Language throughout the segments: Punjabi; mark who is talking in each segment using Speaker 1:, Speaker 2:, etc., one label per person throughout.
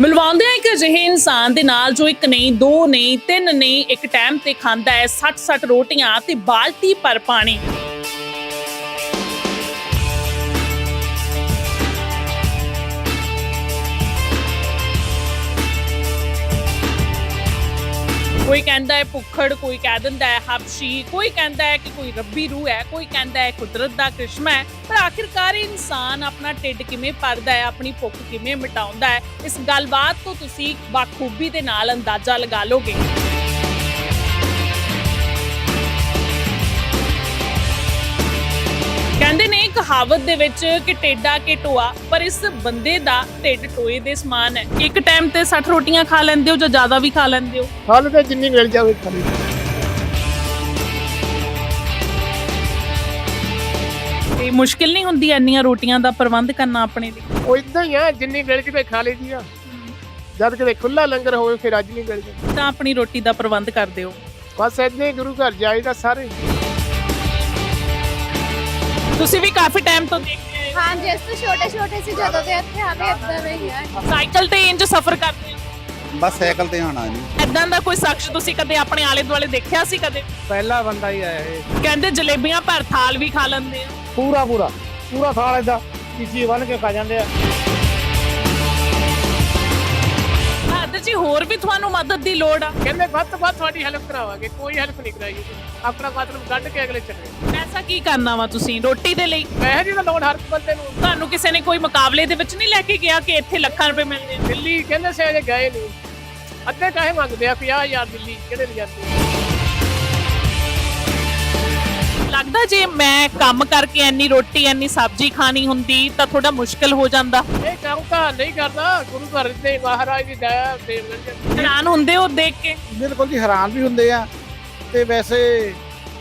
Speaker 1: ਮਿਲਵਾਉਂਦੇ ਆ ਇੱਕ ਅਜਿਹੇ ਇਨਸਾਨ ਦੇ ਨਾਲ ਜੋ ਇੱਕ ਨਹੀਂ, ਦੋ ਨਹੀਂ, ਤਿੰਨ ਨਹੀਂ, ਇੱਕ ਟਾਈਮ ਤੇ ਖਾਂਦਾ ਹੈ 60-60 ਰੋਟੀਆਂ ਤੇ ਬਾਲਟੀ ਭਰ ਪਾਣੀ। ਕੋਈ ਕਹਿੰਦਾ ਹੈ ਭੁੱਖੜ, ਕੋਈ ਕਹਿ ਦਿੰਦਾ ਹੈ ਹਬਸ਼ੀ, ਕੋਈ ਕਹਿੰਦਾ ਹੈ ਕਿ ਕੋਈ ਰੱਬੀ ਰੂਹ ਹੈ, ਕੋਈ ਕਹਿੰਦਾ ਹੈ ਕੁਦਰਤ ਦਾ ਕ੍ਰਿਸ਼ਮਾ ਹੈ। ਪਰ ਆਖਿਰਕਾਰ ਇਨਸਾਨ ਆਪਣਾ ਢਿੱਡ ਕਿਵੇਂ ਭਰਦਾ ਹੈ, ਆਪਣੀ ਭੁੱਖ ਕਿਵੇਂ ਮਿਟਾਉਂਦਾ ਹੈ, ਇਸ ਗੱਲਬਾਤ ਤੋਂ ਤੁਸੀਂ ਬਾਖੂਬੀ ਦੇ ਨਾਲ ਅੰਦਾਜ਼ਾ ਲਗਾ ਲੋਗੇ। ਕਹਿੰਦੇ ਨੇ ਕਹਾਵਤ ਦੇ ਵਿੱਚ ਕਿ ਟੇਡਾ ਕੇ ਟੋਆ ਪਰ ਇਸ ਬੰਦੇ ਦਾ ਢਿੱਡ ਟੋਏ ਦੇ ਸਮਾਨ ਹੈ। ਇੱਕ ਟਾਈਮ ਤੇ 60 ਰੋਟੀਆਂ ਖਾ ਲੈਂਦੇ ਹੋ ਜਾਂ ਜ਼ਿਆਦਾ ਵੀ ਖਾ ਲੈਂਦੇ ਹੋ?
Speaker 2: ਫਲ ਤੇ ਜਿੰਨੀ ਮਿਲ ਜਾਵੇ ਖਾਲੀ
Speaker 1: ਤੇ ਮੁਸ਼ਕਿਲ ਨਹੀਂ ਹੁੰਦੀ ਇੰਨੀਆਂ ਰੋਟੀਆਂ ਦਾ ਪ੍ਰਬੰਧ ਕਰਨਾ ਆਪਣੇ ਲਈ?
Speaker 2: ਉਹ ਇਦਾਂ ਹੀ ਆ ਜਿੰਨੀ ਮਿਲ ਜਵੇ ਖਾ ਲਈਦੀ ਆ। ਜਦ ਕਿਤੇ ਖੁੱਲਾ ਲੰਗਰ ਹੋਵੇ ਫਿਰ ਅੱਜ ਨਹੀਂ ਮਿਲ ਜਾਂਦਾ
Speaker 1: ਤਾਂ ਆਪਣੀ ਰੋਟੀ ਦਾ ਪ੍ਰਬੰਧ ਕਰਦੇ ਹੋ।
Speaker 2: ਬਸ ਹੀ ਗੁਰੂ ਘਰ ਜਾਈਦਾ ਸਾਰੇ।
Speaker 1: ਤੁਸੀਂ ਵੀ ਕਾਫੀ ਟਾਈਮ ਤੋਂ ਦੇਖਦੇ ਆਏ ਹੋ।
Speaker 3: ਹਾਂਜੀ ਇਸ ਤੋਂ ਛੋਟੇ ਛੋਟੇ ਸੀ ਜਦੋਂ ਦੇ ਇੱਥੇ ਆਵੇ ਇਦਾਂ ਦਾ ਹੀ ਆ।
Speaker 1: ਸਾਈਕਲ ਤੇ ਇੰਜ ਸਫ਼ਰ ਕਰਦੇ ਹੋ?
Speaker 4: ਬਸ ਸਾਈਕਲ ਤੇ ਆਣਾ ਜੀ।
Speaker 1: ਐਦਾਂ ਦਾ ਕੋਈ ਸ਼ਖਸ ਤੁਸੀਂ ਕਦੇ ਆਪਣੇ ਆਲੇ ਦੁਆਲੇ ਦੇਖਿਆ ਸੀ ਕਦੇ?
Speaker 2: ਪਹਿਲਾ ਬੰਦਾ ਹੀ ਆਇਆ ਇਹ।
Speaker 1: ਕਹਿੰਦੇ ਜਲੇਬੀਆਂ ਭਰ ਥਾਲ ਵੀ ਖਾ ਲੈਂਦੇ ਆ।
Speaker 2: ਪੂਰਾ ਪੂਰਾ। ਪੂਰਾ ਥਾਲ ਏਦਾਂ ਚੀਚੀ ਬਣ ਕੇ ਖਾ ਜਾਂਦੇ ਆ।
Speaker 1: ਬਹਾਦਰ ਜੀ ਹੋਰ ਵੀ ਤੁਹਾਨੂੰ ਮਦਦ ਦੀ ਲੋੜ ਆ।
Speaker 2: ਕਹਿੰਦੇ ਵੱਧ ਤੋਂ ਵੱਧ ਤੁਹਾਡੀ ਹੈਲਪ ਕਰਾਵਾਂਗੇ ਕੋਈ ਹੈਲਪ ਨਹੀਂ ਕਰਾਈ ਆਪਣਾ ਮਤਲਬ ਕੱਢ ਕੇ ਅਗਲੇ ਚੱਲੇ।
Speaker 1: ਪੈਸਾ ਕੀ ਕਰਨਾ ਵਾ ਤੁਸੀਂ ਰੋਟੀ ਦੇ ਲਈ?
Speaker 2: ਪੈਸੇ ਦੀ ਤਾਂ ਲੋੜ ਹਰ ਬੰਦੇ ਨੂੰ।
Speaker 1: ਤੁਹਾਨੂੰ ਕਿਸੇ ਨੇ ਕੋਈ ਮੁਕਾਬਲੇ ਦੇ ਵਿੱਚ ਨਹੀਂ ਲੈ ਕੇ ਗਿਆ ਕਿ ਇੱਥੇ ਲੱਖਾਂ ਰੁਪਏ ਮਿਲਦੇ ਆ?
Speaker 2: ਦਿੱਲੀ ਕਹਿੰਦੇ ਸੀ ਅਜੇ ਗਏ ਨਹੀਂ। ਅੱਧੇ ਕਾਹੇ ਮੰਗਦੇ ਆ 50000 ਦਿੱਲੀ ਕਿਹੜੇ ਲਿਜਾਂਦੇ
Speaker 1: ਲੱਗਦਾ ਜੇ ਮੈਂ ਕੰਮ ਕਰਕੇ ਇੰਨੀ ਰੋਟੀ ਇੰਨੀ ਸਬਜ਼ੀ ਖਾਣੀ ਹੁੰਦੀ ਤਾਂ ਥੋੜਾ ਮੁਸ਼ਕਲ ਹੋ ਜਾਂਦਾ।
Speaker 2: ਇਹ ਕੰਮ ਤਾਂ ਨਹੀਂ ਕਰਦਾ। ਗੁਰੂ ਘਰ ਦੇ ਮਹਾਰਾਜ ਦੀ ਦਇਆ ਦੇ ਮਿਲ ਜਾਂਦੀ
Speaker 1: ਹੈਰਾਨ ਹੁੰਦੇ ਹੋ ਦੇਖ ਕੇ?
Speaker 4: ਬਿਲਕੁਲ ਜੀ ਹੈਰਾਨ ਵੀ ਹੁੰਦੇ ਆ। ਤੇ ਵੈਸੇ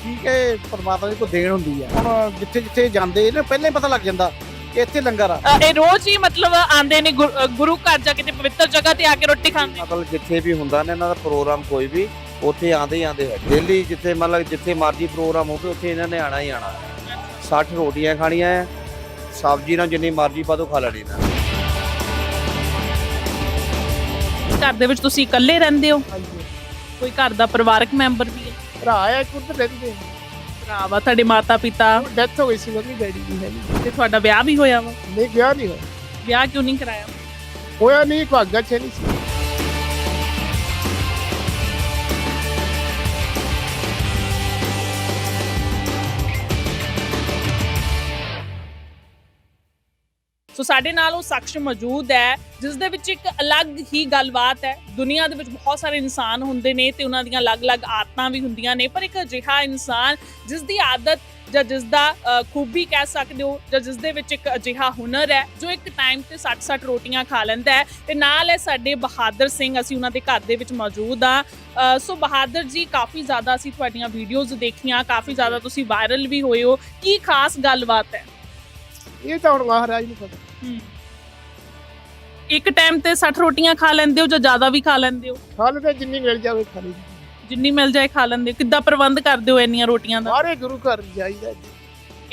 Speaker 4: ਠੀਕ ਹੈ ਪਰਮਾਤਮਾ ਦੀ ਕੋਈ ਦੇਣ ਹੁੰਦੀ ਆ। ਹੁਣ ਜਿੱਥੇ ਜਿੱਥੇ ਜਾਂਦੇ ਨੇ ਪਹਿਲਾਂ ਹੀ ਪਤਾ ਲੱਗ ਜਾਂਦਾ ਕਿ ਇੱਥੇ ਲੰਗਰ ਆ।
Speaker 1: ਅ, ਇਹ ਰੋਜ਼ ਹੀ ਮਤਲਬ ਆਂਦੇ ਨੇ ਗੁਰ- ਅ, ਗੁਰੂ ਘਰ ਜਾ ਕੇ ਤੇ ਪਵਿੱਤਰ ਜਗ੍ਹਾ ਤੇ ਆ ਕੇ ਰੋਟੀ ਖਾਂਦੇ।
Speaker 5: ਮਤਲਬ ਜਿੱਥੇ ਵੀ ਹੁੰਦਾ ਨੇ ਇਹਨਾਂ ਦਾ ਪ੍ਰੋਗਰਾਮ ਕੋਈ ਵੀ ਉੱਥੇ ਆਂਦੇ ਆਂਦੇ ਹੈ ਦਿੱਲੀ ਜਿੱਥੇ ਮਤਲਬ ਜਿੱਥੇ ਮਰਜ਼ੀ ਪ੍ਰੋਗਰਾਮ ਹੋਵੇ ਉੱਥੇ ਇਹਨਾਂ ਨੇ ਆਣਾ ਹੀ ਆਣਾ 60 ਰੋਟੀਆਂ ਖਾਣੀਆਂ ਹੈ ਸਬਜ਼ੀ ਨਾਲ ਜਿੰਨੀ ਮਰਜ਼ੀ ਪਾ ਦੋ ਖਾ ਲੈਣੀ ਨਾ
Speaker 1: ਘਰ ਦੇ ਵਿੱਚ ਤੁਸੀਂ ਇਕੱਲੇ ਰਹਿੰਦੇ ਹੋ?
Speaker 2: ਹਾਂਜੀ।
Speaker 1: ਕੋਈ ਘਰ ਦਾ ਪਰਿਵਾਰਕ ਮੈਂਬਰ ਵੀ ਹੈ?
Speaker 2: ਭਰਾ ਆ ਉੱਧਰ ਰਹਿੰਦੇ
Speaker 1: ਭਰਾ ਵਾ ਤੁਹਾਡੇ ਮਾਤਾ ਪਿਤਾ
Speaker 2: ਡੈਥ ਹੋ ਗਈ ਸੀ ਮੰਮੀ ਡੈਡੀ ਦੀ ਹੈ ਨਹੀਂ
Speaker 1: ਤੇ ਤੁਹਾਡਾ ਵਿਆਹ ਵੀ ਹੋਇਆ ਵਾ?
Speaker 2: ਨਹੀਂ ਵਿਆਹ ਨਹੀਂ ਹੋਇਆ।
Speaker 1: ਵਿਆਹ ਕਿਉਂ ਨਹੀਂ ਕਰਾਇਆ?
Speaker 2: ਹੋਇਆ ਨਹੀਂ ਭਾਗਾ ਚ ਨਹੀਂ ਸੀ।
Speaker 1: ਸੋ ਸਾਡੇ ਨਾਲ ਉਹ ਸ਼ਖਸ ਮੌਜੂਦ ਹੈ, ਜਿਸ ਦੇ ਵਿੱਚ ਇੱਕ ਅਲੱਗ ਹੀ ਗੱਲਬਾਤ ਹੈ। ਦੁਨੀਆ ਦੇ ਵਿੱਚ ਬਹੁਤ ਸਾਰੇ ਇਨਸਾਨ ਹੁੰਦੇ ਨੇ ਤੇ ਉਹਨਾਂ ਦੀਆਂ ਅਲੱਗ-ਅਲੱਗ ਆਦਤਾਂ ਵੀ ਹੁੰਦੀਆਂ ਨੇ। ਪਰ ਇੱਕ ਅਜਿਹਾ ਇਨਸਾਨ, ਜਿਸ ਦੀ ਆਦਤ ਜਾਂ ਜਿਸ ਦਾ ਖੂਬੀ ਕਹਿ ਸਕਦੇ ਹੋ, ਜਾਂ ਜਿਸ ਦੇ ਵਿੱਚ ਇੱਕ ਅਜਿਹਾ ਹੁਨਰ ਹੈ, ਜੋ ਇੱਕ ਟਾਈਮ ਤੇ 60-60 ਰੋਟੀਆਂ ਖਾ ਲੈਂਦਾ ਹੈ। ਤੇ ਨਾਲ ਹੈ ਸਾਡੇ ਬਹਾਦਰ ਸਿੰਘ, ਅਸੀਂ ਉਹਨਾਂ ਦੇ ਘਰ ਦੇ ਵਿੱਚ ਮੌਜੂਦ ਆ ਸੋ ਬਹਾਦਰ ਜੀ, ਕਾਫੀ ਜ਼ਿਆਦਾ ਅਸੀਂ ਤੁਹਾਡੀਆਂ ਵੀਡੀਓਜ਼ ਦੇਖੀਆਂ, ਕਾਫੀ ਜ਼ਿਆਦਾ ਤੁਸੀਂ ਵਾਇਰਲ ਵੀ ਹੋਏ ਹੋ। ਕੀ ਖਾਸ ਗੱਲਬਾਤ ਹੈ?
Speaker 2: ਇਹ ਤਾਂ ਹੁਣ ਮਹਾਰਾਜ ਨੂੰ ਪਤਾ।
Speaker 1: ਇੱਕ ਟਾਈਮ ਤੇ 60 ਰੋਟੀਆਂ ਖਾ ਲੈਂਦੇ ਹੋ ਜਾਂ ਜ਼ਿਆਦਾ ਵੀ ਖਾ ਲੈਂਦੇ ਹੋ?
Speaker 2: ਫਲ ਤੇ ਜਿੰਨੀ ਮਿਲ ਜਾਵੇ ਖਾ ਲਈਦੀ।
Speaker 1: ਜਿੰਨੀ ਮਿਲ ਜਾਏ ਖਾ ਲੈਂਦੇ ਹੋ। ਕਿੱਦਾਂ ਪ੍ਰਬੰਧ ਕਰਦੇ ਹੋ ਇੰਨੀਆਂ ਰੋਟੀਆਂ ਦਾ?
Speaker 2: ਸਾਰੇ ਗੁਰੂ ਘਰ ਜਾਈਦਾ ਜੀ।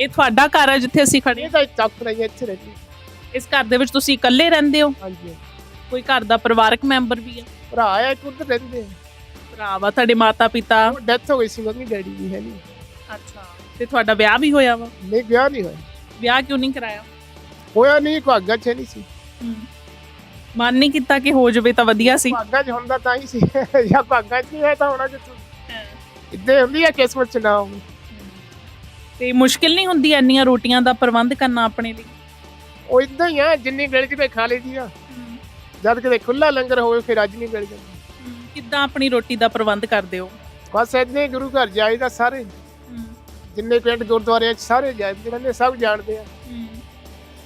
Speaker 1: ਇਹ ਤੁਹਾਡਾ ਘਰ ਹੈ ਜਿੱਥੇ ਅਸੀਂ ਖੜੇ
Speaker 2: ਇਹ ਤਾਂ ਚੱਕ ਰਹੀ ਇੱਥੇ ਰਹਿੰਦੀ।
Speaker 1: ਹਾਂ। ਇਸ ਘਰ ਦੇ ਵਿੱਚ ਤੁਸੀਂ ਇਕੱਲੇ ਰਹਿੰਦੇ ਹੋ?
Speaker 2: ਹਾਂਜੀ
Speaker 1: ਕੋਈ ਘਰ ਦਾ ਪਰਿਵਾਰਕ ਮੈਂਬਰ ਵੀ ਹੈ?
Speaker 2: ਭਰਾ ਆ ਇੱਕ ਉੱਧਰ ਰਹਿੰਦੇ
Speaker 1: ਭਰਾ ਵਾ ਤੁਹਾਡੇ ਮਾਤਾ ਪਿਤਾ
Speaker 2: ਉਹ ਡੈਥ ਹੋ ਗਈ ਸੀ ਮੰਮੀ ਡੈਡੀ ਦੀ ਹੈ ਨਹੀਂ।
Speaker 1: ਅੱਛਾ। ਤੇ ਤੁਹਾਡਾ ਵਿਆਹ ਵੀ ਹੋਇਆ ਵਾ?
Speaker 2: ਨਹੀਂ ਵਿਆਹ ਨਹੀਂ ਹੋਇਆ।
Speaker 1: ਵਿਆਹ ਕਿਉਂ ਨਹੀਂ ਕਰਾਇਆ?
Speaker 2: ਹੋਇਆ ਨਹੀਂ ਭਾਗਾ ਚ ਨਹੀਂ ਸੀ।
Speaker 1: ਮਨ ਨਹੀਂ ਕੀਤਾ ਕਿ ਹੋ ਜਾਵੇ ਤਾਂ ਵਧੀਆ ਸੀ।
Speaker 2: ਭਾਗਾ ਚ ਹੁੰਦਾ ਤਾਂ ਹੀ ਸੀ ਜਾਂ ਭਾਗਾ ਚ ਨਹੀਂ ਹੋਇਆ ਤਾਂ ਹੋਣਾ ਕਿੱਥੋਂ? ਇੱਦਾਂ ਹੁੰਦੀ ਹੈ ਕਿਸਮਤ ਚ ਨਾ ਹੋਵੇ।
Speaker 1: ਤੇ ਮੁਸ਼ਕਿਲ ਨਹੀਂ ਹੁੰਦੀ ਇੰਨੀਆਂ ਰੋਟੀਆਂ ਦਾ ਪ੍ਰਬੰਧ ਕਰਨਾ ਆਪਣੇ ਲਈ?
Speaker 2: ਉਹ ਇਦਾਂ ਹੀ ਆ ਜਿੰਨੀ ਮਿਲ ਜਵੇ ਖਾ ਲਈਦੀ ਆ। ਜਦ ਕਿਤੇ ਖੁੱਲਾ ਲੰਗਰ ਹੋਵੇ ਫਿਰ ਅੱਜ ਨਹੀਂ ਮਿਲ ਜਾਂਦਾ।
Speaker 1: ਕਿੱਦਾਂ ਆਪਣੀ ਰੋਟੀ ਦਾ ਪ੍ਰਬੰਧ ਕਰਦੇ ਹੋ?
Speaker 2: ਬਸ ਏਦਾਂ ਹੀ ਗੁਰੂ ਘਰ ਜਾਈਦਾ ਸਾਰੇ। ਜਿੰਨੇ ਪਿੰਡ ਗੁਰਦੁਆਰੇ ਸਾਰੇ ਜਾਂਦੇ ਰਹਿੰਦੇ ਸਭ ਜਾਣਦੇ ਆ।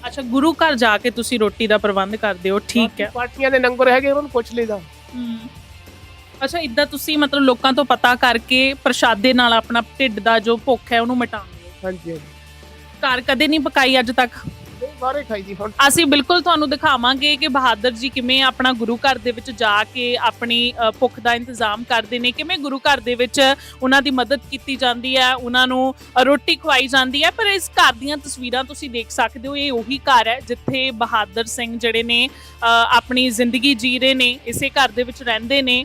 Speaker 1: ਅੱਛਾ ਗੁਰੂ ਘਰ ਜਾ ਕੇ ਤੁਸੀਂ ਰੋਟੀ ਦਾ ਪ੍ਰਬੰਧ ਕਰਦੇ ਹੋ ਠੀਕ ਹੈ।
Speaker 2: ਪਾਰਟੀਆਂ ਦੇ ਨੰਬਰ ਹੈਗੇ ਉਹਨਾਂ ਨੂੰ ਪੁੱਛ ਲਈਦਾ।
Speaker 1: ਅੱਛਾ ਇਦਾਂ ਤੁਸੀਂ ਮਤਲਬ ਲੋਕਾਂ ਤੋਂ ਪਤਾ ਕਰਕੇ ਪ੍ਰਸ਼ਾਦੇ ਨਾਲ ਆਪਣਾ ਢਿੱਡ ਦਾ ਜੋ ਭੁੱਖ ਹੈ ਉਹਨੂੰ ਮਿਟਾਉਂਦੇ ਹੋ।
Speaker 2: ਹਾਂਜੀ ਹਾਂਜੀ।
Speaker 1: ਘਰ ਕਦੇ ਨਹੀਂ ਪਕਾਈ ਅੱਜ ਤੱਕ?
Speaker 2: ਨਹੀਂ
Speaker 6: ਖਾਈ ਦੀ ਹੁਣ।
Speaker 1: ਅਸੀਂ ਬਿਲਕੁਲ ਤੁਹਾਨੂੰ ਦਿਖਾਵਾਂਗੇ ਕਿ ਬਹਾਦਰ ਜੀ ਕਿਵੇਂ ਆਪਣਾ ਗੁਰੂ ਘਰ ਦੇ ਵਿੱਚ ਜਾ ਕੇ ਆਪਣੀ ਅ, ਭੁੱਖ ਦਾ ਇੰਤਜ਼ਾਮ ਕਰਦੇ ਨੇ ਕਿਵੇਂ ਗੁਰੂ ਘਰ ਦੇ ਵਿੱਚ ਉਹਨਾਂ ਦੀ ਮਦਦ ਕੀਤੀ ਜਾਂਦੀ ਹੈ ਉਹਨਾਂ ਨੂੰ ਅ, ਰੋਟੀ ਖਵਾਈ ਜਾਂਦੀ ਹੈ ਪਰ ਇਸ ਘਰ ਦੀਆਂ ਤਸਵੀਰਾਂ ਤੁਸੀਂ ਦੇਖ ਸਕਦੇ ਹੋ ਇਹ ਉਹੀ ਘਰ ਹੈ ਜਿੱਥੇ ਬਹਾਦਰ ਸਿੰਘ ਜਿਹੜੇ ਨੇ ਅ, ਆਪਣੀ ਜ਼ਿੰਦਗੀ ਜੀ ਰਹੇ ਨੇ ਇਸੇ ਘਰ ਦੇ ਵਿੱਚ ਰਹਿੰਦੇ ਨੇ।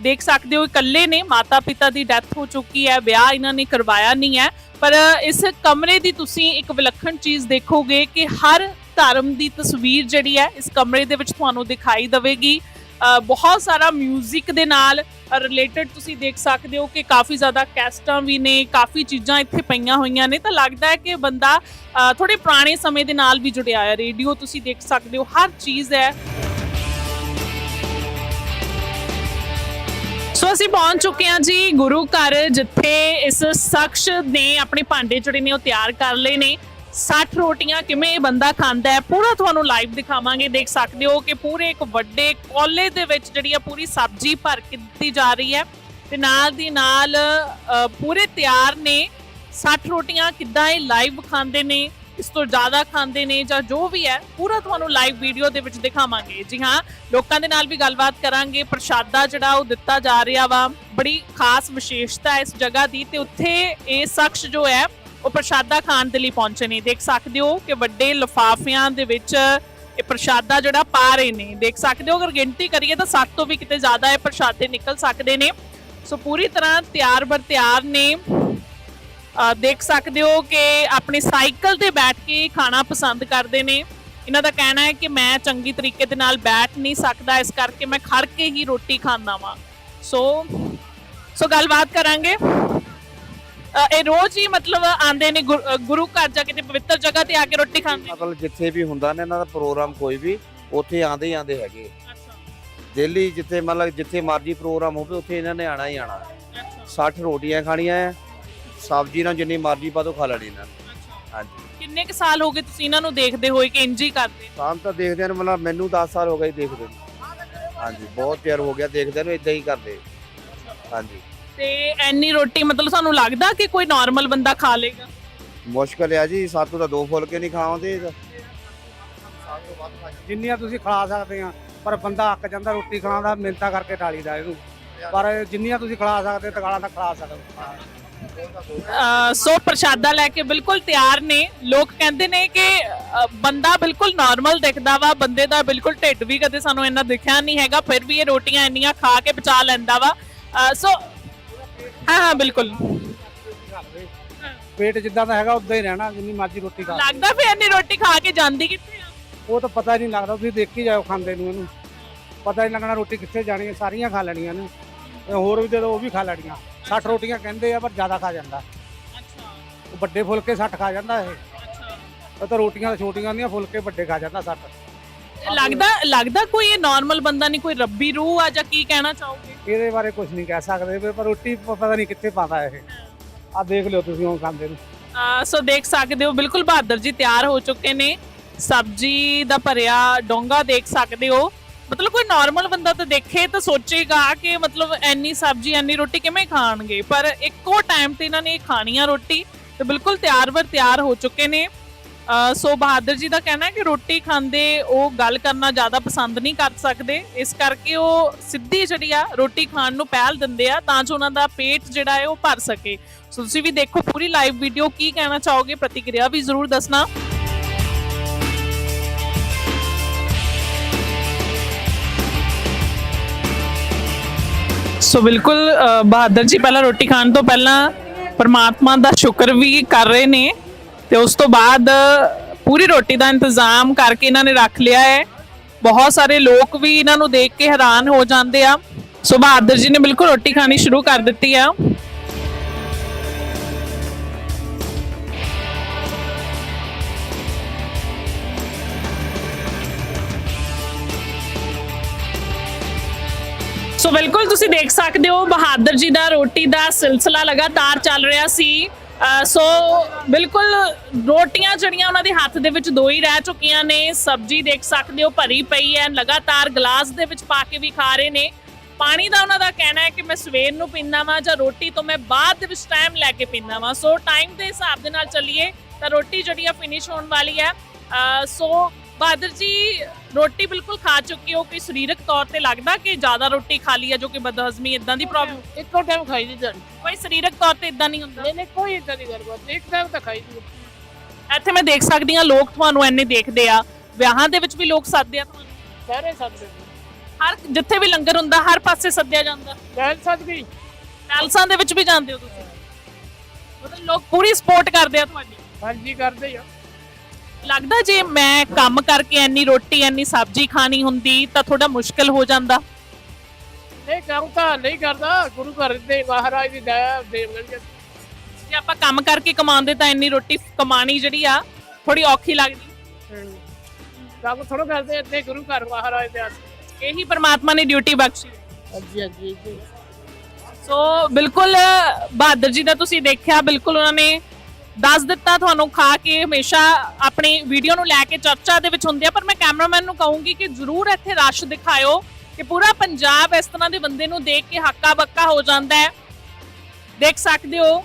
Speaker 1: ਦੇਖ ਸਕਦੇ ਹੋ ਇਕੱਲੇ ਨੇ ਮਾਤਾ ਪਿਤਾ ਦੀ ਡੈਥ ਹੋ ਚੁੱਕੀ ਹੈ ਵਿਆਹ ਇਹਨਾਂ ਨੇ ਕਰਵਾਇਆ ਨਹੀਂ ਹੈ। ਪਰ ਇਸ ਕਮਰੇ ਦੀ ਤੁਸੀਂ ਇੱਕ ਵਿਲੱਖਣ ਚੀਜ਼ ਦੇਖੋਗੇ ਕਿ ਹਰ ਧਰਮ ਦੀ ਤਸਵੀਰ ਜਿਹੜੀ ਹੈ ਇਸ ਕਮਰੇ ਦੇ ਵਿੱਚ ਤੁਹਾਨੂੰ ਦਿਖਾਈ ਦੇਵੇਗੀ। ਬਹੁਤ ਸਾਰਾ 뮤직 ਦੇ ਨਾਲ ਰਿਲੇਟਡ ਤੁਸੀਂ ਦੇਖ ਸਕਦੇ ਹੋ ਕਿ ਕਾਫੀ ਜ਼ਿਆਦਾ ਕੈਸਟਾਂ ਵੀ ਨੇ ਕਾਫੀ ਚੀਜ਼ਾਂ ਇੱਥੇ ਪਈਆਂ ਹੋਈਆਂ ਨੇ। ਤਾਂ ਲੱਗਦਾ ਹੈ ਕਿ ਬੰਦਾ ਅ, ਥੋੜੇ ਪੁਰਾਣੇ ਸਮੇਂ ਦੇ ਨਾਲ ਵੀ ਜੁੜਿਆ ਹੈ ਰੇਡੀਓ ਤੁਸੀਂ ਦੇਖ ਸਕਦੇ ਹੋ ਹਰ ਚੀਜ਼ ਹੈ। ਸੋ ਅਸੀਂ ਪਹੁੰਚ ਚੁੱਕੇ ਹਾਂ ਜੀ ਗੁਰੂ ਘਰ, ਜਿੱਥੇ ਇਸ ਸ਼ਖਸ ਨੇ ਆਪਣੇ ਭਾਂਡੇ ਜਿਹੜੇ ਨੇ ਉਹ ਤਿਆਰ ਕਰ ਲਏ ਨੇ। 60 ਰੋਟੀਆਂ ਕਿਵੇਂ ਇਹ ਬੰਦਾ ਖਾਂਦਾ ਹੈ, ਪੂਰਾ ਤੁਹਾਨੂੰ ਲਾਈਵ ਦਿਖਾਵਾਂਗੇ। ਦੇਖ ਸਕਦੇ ਹੋ ਕਿ ਪੂਰੇ ਇੱਕ ਵੱਡੇ ਕੋਲੇ ਦੇ ਵਿੱਚ ਜਿਹੜੀ ਆ ਪੂਰੀ ਸਬਜ਼ੀ ਭਰ ਕੇ ਦਿੱਤੀ ਜਾ ਰਹੀ ਹੈ। ਤੇ ਨਾਲ ਦੀ ਨਾਲ ਪੂਰੇ ਤਿਆਰ ਨੇ। 60 ਰੋਟੀਆਂ ਕਿੱਦਾਂ ਇਹ ਲਾਈਵ ਖਾਂਦੇ ਨੇ ਇਸ ਤੋਂ ਜ਼ਿਆਦਾ ਖਾਂਦੇ ਨੇ ਜਾਂ ਜੋ ਵੀ ਹੈ, ਪੂਰਾ ਤੁਹਾਨੂੰ ਲਾਈਵ ਵੀਡੀਓ ਦੇ ਵਿੱਚ ਦਿਖਾਵਾਂਗੇ। ਜੀ ਹਾਂ, ਲੋਕਾਂ ਦੇ ਨਾਲ ਵੀ ਗੱਲਬਾਤ ਕਰਾਂਗੇ। ਪ੍ਰਸ਼ਾਦਾ ਜਿਹੜਾ ਉਹ ਦਿੱਤਾ ਜਾ ਰਿਹਾ ਵਾ, ਬੜੀ ਖਾਸ ਵਿਸ਼ੇਸ਼ਤਾ ਇਸ ਜਗ੍ਹਾ ਦੀ ਤੇ ਉੱਥੇ ਇਹ ਸ਼ਖਸ ਜੋ ਹੈ, ਉਹ ਪ੍ਰਸ਼ਾਦਾ ਖਾਣ ਦੇ ਲਈ ਪਹੁੰਚੇ ਨੇ। ਦੇਖ ਸਕਦੇ ਹੋ ਕਿ ਵੱਡੇ ਲਿਫਾਫਿਆਂ ਦੇ ਵਿੱਚ ਇਹ ਪ੍ਰਸ਼ਾਦਾ ਜਿਹੜਾ ਪਾ ਰਹੇ ਨੇ। ਦੇਖ ਸਕਦੇ ਹੋ, ਅਗਰ ਗਿਣਤੀ ਕਰੀਏ ਤਾਂ 7 ਤੋਂ ਵੀ ਕਿਤੇ ਜ਼ਿਆਦਾ ਇਹ ਪ੍ਰਸ਼ਾਦੇ ਨਿਕਲ ਸਕਦੇ ਨੇ। ਸੋ ਪੂਰੀ ਤਰ੍ਹਾਂ ਤਿਆਰ ਬਰ ਤਿਆਰ ਨੇ। ਦੇਖ ਸਕਦੇ ਹੋ ਕਿ ਆਪਣੇ ਸਾਈਕਲ ਤੇ ਬੈਠ ਕੇ ਖਾਣਾ ਪਸੰਦ ਕਰਦੇ ਨੇ। ਇਹਨਾਂ ਦਾ ਕਹਿਣਾ ਹੈ ਕਿ ਮੈਂ ਚੰਗੀ ਤਰੀਕੇ ਦੇ ਨਾਲ ਬੈਠ ਨਹੀਂ ਸਕਦਾ ਇਸ ਕਰਕੇ ਮੈਂ ਖੜ ਕੇ ਹੀ ਰੋਟੀ ਖਾਂਦਾ ਵਾਂ। ਸੋ ਸੋ ਗੱਲਬਾਤ ਕਰਾਂਗੇ। ਇਹ ਰੋਜ਼ ਹੀ ਮਤਲਬ ਆਂਦੇ ਨੇ ਗੁਰ- ਘਰ ਜਾ ਕੇ ਤੇ ਪਵਿੱਤਰ ਜਗ੍ਹਾ ਤੇ ਆ ਕੇ ਰੋਟੀ ਖਾਂਦੇ
Speaker 5: ਮਤਲਬ ਜਿੱਥੇ ਵੀ ਹੁੰਦਾ ਨਾ ਇਹਨਾਂ ਦਾ ਪ੍ਰੋਗਰਾਮ ਕੋਈ ਵੀ ਉੱਥੇ ਆਂਦੇ ਹੀ ਆਂਦੇ ਹੈਗੇ।
Speaker 1: ਅੱਛਾ।
Speaker 5: ਦਿੱਲੀ ਜਿੱਥੇ ਮਤਲਬ ਜਿੱਥੇ ਮਰਜ਼ੀ ਪ੍ਰੋਗਰਾਮ ਹੋਵੇ ਉੱਥੇ ਇਹਨਾਂ ਨੇ ਆਣਾ ਹੀ ਆਣਾ
Speaker 1: ਅੱਛਾ।
Speaker 5: 60 ਰੋਟੀਆਂ ਖਾਣੀਆਂ ਹੈ। ਸਬਜ਼ੀ ਨਾਲ ਜਿੰਨੀ ਮਰਜ਼ੀ ਪਾ ਦੋ ਖਾ ਲੈਣੀ ਇਹਨਾਂ ਨੇ। ਹਾਂਜੀ।
Speaker 1: ਕਿੰਨੇ ਕੁ ਸਾਲ ਹੋ ਗਏ ਤੁਸੀਂ ਇਹਨਾਂ ਨੂੰ ਦੇਖਦੇ ਹੋਏ ਕਿ ਇੰਜ ਹੀ ਕਰਦੇ?
Speaker 5: ਸ਼ਾਮ ਤਾਂ ਦੇਖਦੇ ਨੇ ਮਤਲਬ ਮੈਨੂੰ 10 ਸਾਲ ਹੋ ਗਏ ਦੇਖਦੇ ਨੂੰ। ਹਾਂਜੀ ਬਹੁਤ ਚਿਰ ਹੋ ਗਿਆ ਦੇਖਦੇ ਨੂੰ ਇਦਾਂ ਹੀ ਕਰਦੇ। ਹਾਂਜੀ।
Speaker 1: ਤੇ ਐਨੀ ਰੋਟੀ ਮਤਲਬ ਤੁਹਾਨੂੰ ਲੱਗਦਾ ਕਿ ਕੋਈ ਨਾਰਮਲ ਬੰਦਾ ਖਾ ਲੇਗਾ
Speaker 5: ਮੁਸ਼ਕਲ ਹੈ ਜੀ ਸਾਤੋਂ ਤਾਂ ਦੋ ਫੁਲਕੇ ਨਹੀਂ ਖਾਉਂਦੇ
Speaker 7: ਜਿੰਨੀਆਂ ਤੁਸੀਂ ਖਿਲਾ ਸਕਦੇ ਆ ਪਰ ਬੰਦਾ ਅੱਕ ਜਾਂਦਾ ਰੋਟੀ ਖਾਣ ਦਾ ਮਿੰਤਾ ਕਰਕੇ ਟਾਲੀਦਾ ਇਹਨੂੰ। ਪਰ ਜਿੰਨੀਆਂ ਤੁਸੀਂ ਖਿਲਾ ਸਕਦੇ ਤਗਾਲਾਂ ਦਾ ਖਿਲਾ ਸਕਦੇ
Speaker 1: ਸੋ ਪ੍ਰਸ਼ਾਦਾ ਲੈ ਕੇ ਬਿਲਕੁਲ ਤਿਆਰ ਨੇ। ਲੋਕ ਕਹਿੰਦੇ ਨੇ ਕਿ ਬੰਦਾ ਬਿਲਕੁਲ ਨਾਰਮਲ ਦਿਖਦਾ ਵਾ ਬੰਦੇ ਦਾ ਬਿਲਕੁਲ ਢਿੱਡ ਵੀ ਕਦੇ ਸਾਨੂੰ ਇੰਨਾ ਦਿਖਿਆ ਨਹੀਂ ਹੈਗਾ ਫਿਰ ਵੀ ਇਹ ਰੋਟੀਆਂ ਇੰਨੀਆਂ ਖਾ ਕੇ ਬਚਾ ਲੈਂਦਾ ਵਾ। ਸੋ ਹਾਂ ਹਾਂ ਬਿਲਕੁਲ।
Speaker 7: ਪੇਟ ਜਿੱਦਾਂ ਦਾ ਹੈਗਾ ਉਦਾਂ ਹੀ ਰਹਿਣਾ ਜਿੰਨੀ ਮਰਜ਼ੀ ਰੋਟੀ ਖਾ
Speaker 1: ਲੱਗਦਾ ਫਿਰ ਇੰਨੀ ਰੋਟੀ ਖਾ ਕੇ ਜਾਂਦੀ ਕਿੱਥੇ ਆ?
Speaker 7: ਉਹ ਤਾਂ ਪਤਾ ਨਹੀਂ ਲੱਗਦਾ ਤੁਸੀਂ ਦੇਖ ਹੀ ਜਾਓ ਖਾਂਦੇ ਨੂੰ ਇਹਨੂੰ। ਪਤਾ ਨਹੀਂ ਲੱਗਣਾ ਰੋਟੀ ਕਿੱਥੇ ਜਾਣੀ ਹੈ ਸਾਰੀਆਂ ਖਾ ਲੈਣੀਆਂ ਨੇ। ਹੋਰ ਵੀ ਦੇ ਦੋ ਉਹ ਵੀ ਖਾ ਲੈਣੀਆਂ। 60 ਰੋਟੀਆਂ ਕਹਿੰਦੇ ਆ ਪਰ ਜ਼ਿਆਦਾ ਖਾ ਜਾਂਦਾ।
Speaker 1: ਅੱਛਾ।
Speaker 7: ਉਹ ਵੱਡੇ ਫੁਲਕੇ 60 ਖਾ ਜਾਂਦਾ ਇਹ।
Speaker 1: ਅੱਛਾ।
Speaker 7: ਉਹ ਤਾਂ ਰੋਟੀਆਂ ਛੋਟੀਆਂ ਹੁੰਦੀਆਂ ਫੁਲਕੇ ਵੱਡੇ ਖਾ ਜਾਂਦਾ 60
Speaker 1: ਲੱਗਦਾ ਲੱਗਦਾ ਕੋਈ ਇਹ ਨਾਰਮਲ ਬੰਦਾ ਨਹੀਂ ਕੋਈ ਰੱਬੀ ਰੂਹ ਆ ਜਾਂ ਕੀ ਕਹਿਣਾ ਚਾਹੋਗੇ?
Speaker 7: ਇਹਦੇ ਬਾਰੇ ਕੁਝ ਨਹੀਂ ਕਹਿ ਸਕਦੇ ਵੀ ਪਰ ਰੋਟੀ ਪ- ਪਤਾ ਨਹੀਂ ਕਿੱਥੇ ਪਾਦਾ ਇਹ। ਆ ਦੇਖ ਲਿਓ ਤੁਸੀਂ ਉਹ ਖਾਂਦੇ ਨੂੰ।
Speaker 1: ਅਹ ਸੋ ਦੇਖ ਸਕਦੇ ਹੋ ਬਿਲਕੁਲ ਬਹਾਦਰ ਜੀ ਤਿਆਰ ਹੋ ਚੁੱਕੇ ਨੇ। ਸਬਜੀ ਦਾ ਭਰਿਆ ਡੋਂਗਾ ਦੇਖ ਸਕਦੇ ਹੋ। ਮਤਲਬ ਕੋਈ ਨਾਰਮਲ ਬੰਦਾ ਤਾਂ ਦੇਖੇ, ਤਾਂ ਸੋਚੇਗਾ ਕਿ ਮਤਲਬ ਐਨੀ ਸਬਜੀ ਐਨੀ ਰੋਟੀ ਕਿਵੇਂ ਖਾਣਗੇ? ਪਰ ਇੱਕੋ ਟਾਈਮ ਤੇ ਇਹਨਾਂ ਨੇ ਖਾਣੀਆਂ ਰੋਟੀ ਤੇ ਬਿਲਕੁਲ ਤਿਆਰ ਵਰ ਤਿਆਰ ਹੋ ਚੁੱਕੇ ਨੇ। ਸੋ ਬਹਾਦਰ ਜੀ ਦਾ ਕਹਿਣਾ ਹੈ ਕਿ ਰੋਟੀ ਖਾਂਦੇ ਉਹ ਗੱਲ ਕਰਨਾ ਜ਼ਿਆਦਾ ਪਸੰਦ ਨਹੀਂ ਕਰ ਸਕਦੇ। ਇਸ ਕਰਕੇ ਉਹ ਸਿੱਧੀ ਜਿਹੜੀ ਆ, ਰੋਟੀ ਖਾਣ ਨੂੰ ਪਹਿਲ ਦਿੰਦੇ ਆ, ਤਾਂ ਜੋ ਉਹਨਾਂ ਦਾ ਪੇਟ ਜਿਹੜਾ ਹੈ ਉਹ ਭਰ ਸਕੇ। ਸੋ ਤੁਸੀਂ ਵੀ ਦੇਖੋ ਪੂਰੀ ਲਾਈਵ ਵੀਡੀਓ ਕੀ ਕਹਿਣਾ ਚਾਹੋਗੇ, ਪ੍ਰਤੀਕਿਰਿਆ ਵੀ ਜ਼ਰੂਰ ਦੱਸਣਾ। ਸੋ ਬਿਲਕੁਲ ਅ, ਬਹਾਦਰ ਜੀ ਪਹਿਲਾਂ ਰੋਟੀ ਖਾਣ ਤੋਂ ਪਹਿਲਾਂ ਪਰਮਾਤਮਾ ਦਾ ਸ਼ੁਕਰ ਵੀ ਕਰ ਰਹੇ ਨੇ ਤੇ ਉਸ ਤੋਂ ਬਾਅਦ ਪੂਰੀ ਰੋਟੀ ਦਾ ਇੰਤਜ਼ਾਮ ਕਰਕੇ ਇਹਨਾਂ ਨੇ ਰੱਖ ਲਿਆ ਹੈ। ਬਹੁਤ ਸਾਰੇ ਲੋਕ ਵੀ ਇਹਨਾਂ ਨੂੰ ਦੇਖ ਕੇ ਹੈਰਾਨ ਹੋ ਜਾਂਦੇ ਆ। ਸੋ ਬਹਾਦਰ ਜੀ ਨੇ ਬਿਲਕੁਲ ਰੋਟੀ ਖਾਣੀ ਸ਼ੁਰੂ ਕਰ ਦਿੱਤੀ ਆ। ਸੋ ਬਿਲਕੁਲ ਤੁਸੀਂ ਦੇਖ ਸਕਦੇ ਹੋ, ਬਹਾਦਰ ਜੀ ਦਾ ਰੋਟੀ ਦਾ ਸਿਲਸਿਲਾ ਲਗਾਤਾਰ ਚੱਲ ਰਿਹਾ ਸੀ। ਸੋ ਬਿਲਕੁਲ ਰੋਟੀਆਂ ਜਿਹੜੀਆਂ ਉਹਨਾਂ ਦੇ ਹੱਥ ਦੇ ਵਿੱਚ ਦੋ ਹੀ ਰਹਿ ਚੁੱਕੀਆਂ ਨੇ। ਸਬਜ਼ੀ ਦੇਖ ਸਕਦੇ ਹੋ, ਭਰੀ ਪਈ ਹੈ, ਲਗਾਤਾਰ ਗਲਾਸ ਦੇ ਵਿੱਚ ਪਾ ਕੇ ਵੀ ਖਾ ਰਹੇ ਨੇ। ਪਾਣੀ ਦਾ ਉਹਨਾਂ ਦਾ ਕਹਿਣਾ ਹੈ ਕਿ ਮੈਂ ਸਵੇਰ ਨੂੰ ਪੀਂਦਾ ਵਾਂ ਜਾਂ ਰੋਟੀ ਤੋਂ ਮੈਂ ਬਾਅਦ ਦੇ ਵਿੱਚ ਟਾਈਮ ਲੈ ਕੇ ਪੀਂਦਾ ਵਾਂ। ਸੋ ਟਾਈਮ ਦੇ ਹਿਸਾਬ ਦੇ ਨਾਲ ਚੱਲੀਏ ਤਾਂ ਰੋਟੀ ਜਿਹੜੀ ਆ ਫਿਨਿਸ਼ ਹੋਣ ਵਾਲੀ ਹੈ। ਸੋ ਬਹਾਦਰ ਜੀ ਰੋਟੀ ਬਿਲਕੁਲ ਖਾ ਚੁੱਕੇ ਹੋ ਕਿ ਸਰੀਰਕ ਤੌਰ ਤੇ ਲੱਗਦਾ ਕਿ ਜ਼ਿਆਦਾ ਰੋਟੀ ਖਾ ਲਈ ਹੈ ਜੋ ਕਿ ਬਦਹਜ਼ਮੀ ਇਦਾਂ ਦੀ ਪ੍ਰੋਬਲਮ
Speaker 6: ਇੱਕੋ ਟਾਈਮ ਖਾਈ ਦੀ ਜਾਣੀ
Speaker 1: ਕੋਈ ਸਰੀਰਕ ਤੌਰ ਤੇ ਇਦਾਂ ਨਹੀਂ ਹੁੰਦਾ?
Speaker 6: ਨਹੀਂ ਨਹੀਂ ਕੋਈ ਇਦਾਂ ਦੀ ਗੱਲਬਾਤ ਨਹੀਂ, ਇੱਕ ਟਾਈਮ ਤਾਂ ਖਾਈ ਦੀ
Speaker 1: ਇੱਥੇ ਮੈਂ ਦੇਖ ਸਕਦੀ ਹਾਂ ਲੋਕ ਤੁਹਾਨੂੰ ਐਨੇ ਦੇਖਦੇ ਆ। ਵਿਆਹਾਂ ਦੇ ਵਿੱਚ ਵੀ ਲੋਕ ਸੱਦਦੇ ਆ ਤੁਹਾਨੂੰ।
Speaker 6: ਸਾਰੇ ਸੱਦ
Speaker 1: ਹਰ ਜਿੱਥੇ ਵੀ ਲੰਗਰ ਹੁੰਦਾ ਹਰ ਪਾਸੇ ਸੱਦਿਆ ਜਾਂਦਾ।
Speaker 6: ਮੈਂ ਸੱਦ ਗਈ।
Speaker 1: ਪੈਲਸਾਂ ਦੇ ਵਿੱਚ ਵੀ ਜਾਂਦੇ ਹੋ ਤੁਸੀਂ। ਮਤਲਬ ਲੋਕ ਪੂਰੀ ਸਪੋਰਟ ਕਰਦੇ ਆ ਤੁਹਾਡੀ।
Speaker 6: ਹਾਂਜੀ ਕਰਦੇ ਆ।
Speaker 1: ਲੱਗਦਾ ਜੇ ਮੈਂ ਕੰਮ ਕਰਕੇ ਐਨੀ ਰੋਟੀ ਐਨੀ ਸਬਜ਼ੀ ਖਾਣੀ ਹੁੰਦੀ ਤਾਂ ਥੋੜਾ ਮੁਸ਼ਕਲ ਹੋ ਜਾਂਦਾ
Speaker 6: ਨਹੀਂ ਕੰਮ ਤਾਂ ਨਹੀਂ ਕਰਦਾ ਗੁਰੂ ਘਰ ਦੇ ਮਹਾਰਾਜ ਦੀ ਦਇਆ ਦੇ ਮਿਲ ਜਾਂਦੀ
Speaker 1: ਜੇ ਆਪਾਂ ਕੰਮ ਕਰਕੇ ਕਮਾਉਂਦੇ ਤਾਂ ਇੰਨੀ ਰੋਟੀ ਕਮਾਣੀ ਜਿਹੜੀ ਆ ਥੋੜੀ ਔਖੀ ਲੱਗਦੀ।
Speaker 6: ਕੰਮ ਥੋੜਾ ਕਰਦੇ ਇੱਥੇ ਗੁਰੂ ਘਰ ਮਹਾਰਾਜ ਦੇ ਆਸ
Speaker 1: ਇਹੀ ਪਰਮਾਤਮਾ ਨੇ ਡਿਊਟੀ ਬਖਸ਼ੀ ਹੈ।
Speaker 6: ਹਾਂਜੀ ਹਾਂਜੀ।
Speaker 1: ਸੋ ਬਿਲਕੁਲ ਬਹਾਦਰ ਜੀ ਦਾ ਤੁਸੀਂ ਦੇਖਿਆ ਬਿਲਕੁਲ ਉਹਨਾਂ ਨੇ ਦੱਸ ਦਿੱਤਾ ਤੁਹਾਨੂੰ ਖਾ ਕੇ, ਹਮੇਸ਼ਾ ਆਪਣੀ ਵੀਡੀਓ ਨੂੰ ਲੈ ਕੇ ਚਰਚਾ ਦੇ ਵਿੱਚ ਹੁੰਦੇ ਆ, ਪਰ ਮੈਂ ਕੈਮਰਾਮੈਨ ਨੂੰ ਕਹੂੰਗੀ ਕਿ ਜ਼ਰੂਰ ਇੱਥੇ ਰਸ਼ ਦਿਖਾਇਓ, ਕਿ ਪੂਰਾ ਪੰਜਾਬ ਇਸ ਤਰ੍ਹਾਂ ਦੇ ਬੰਦੇ ਨੂੰ ਦੇਖ ਕੇ ਹੱਕਾ ਬੱਕਾ ਹੋ ਜਾਂਦਾ ਹੈ। ਦੇਖ ਸਕਦੇ ਹੋ,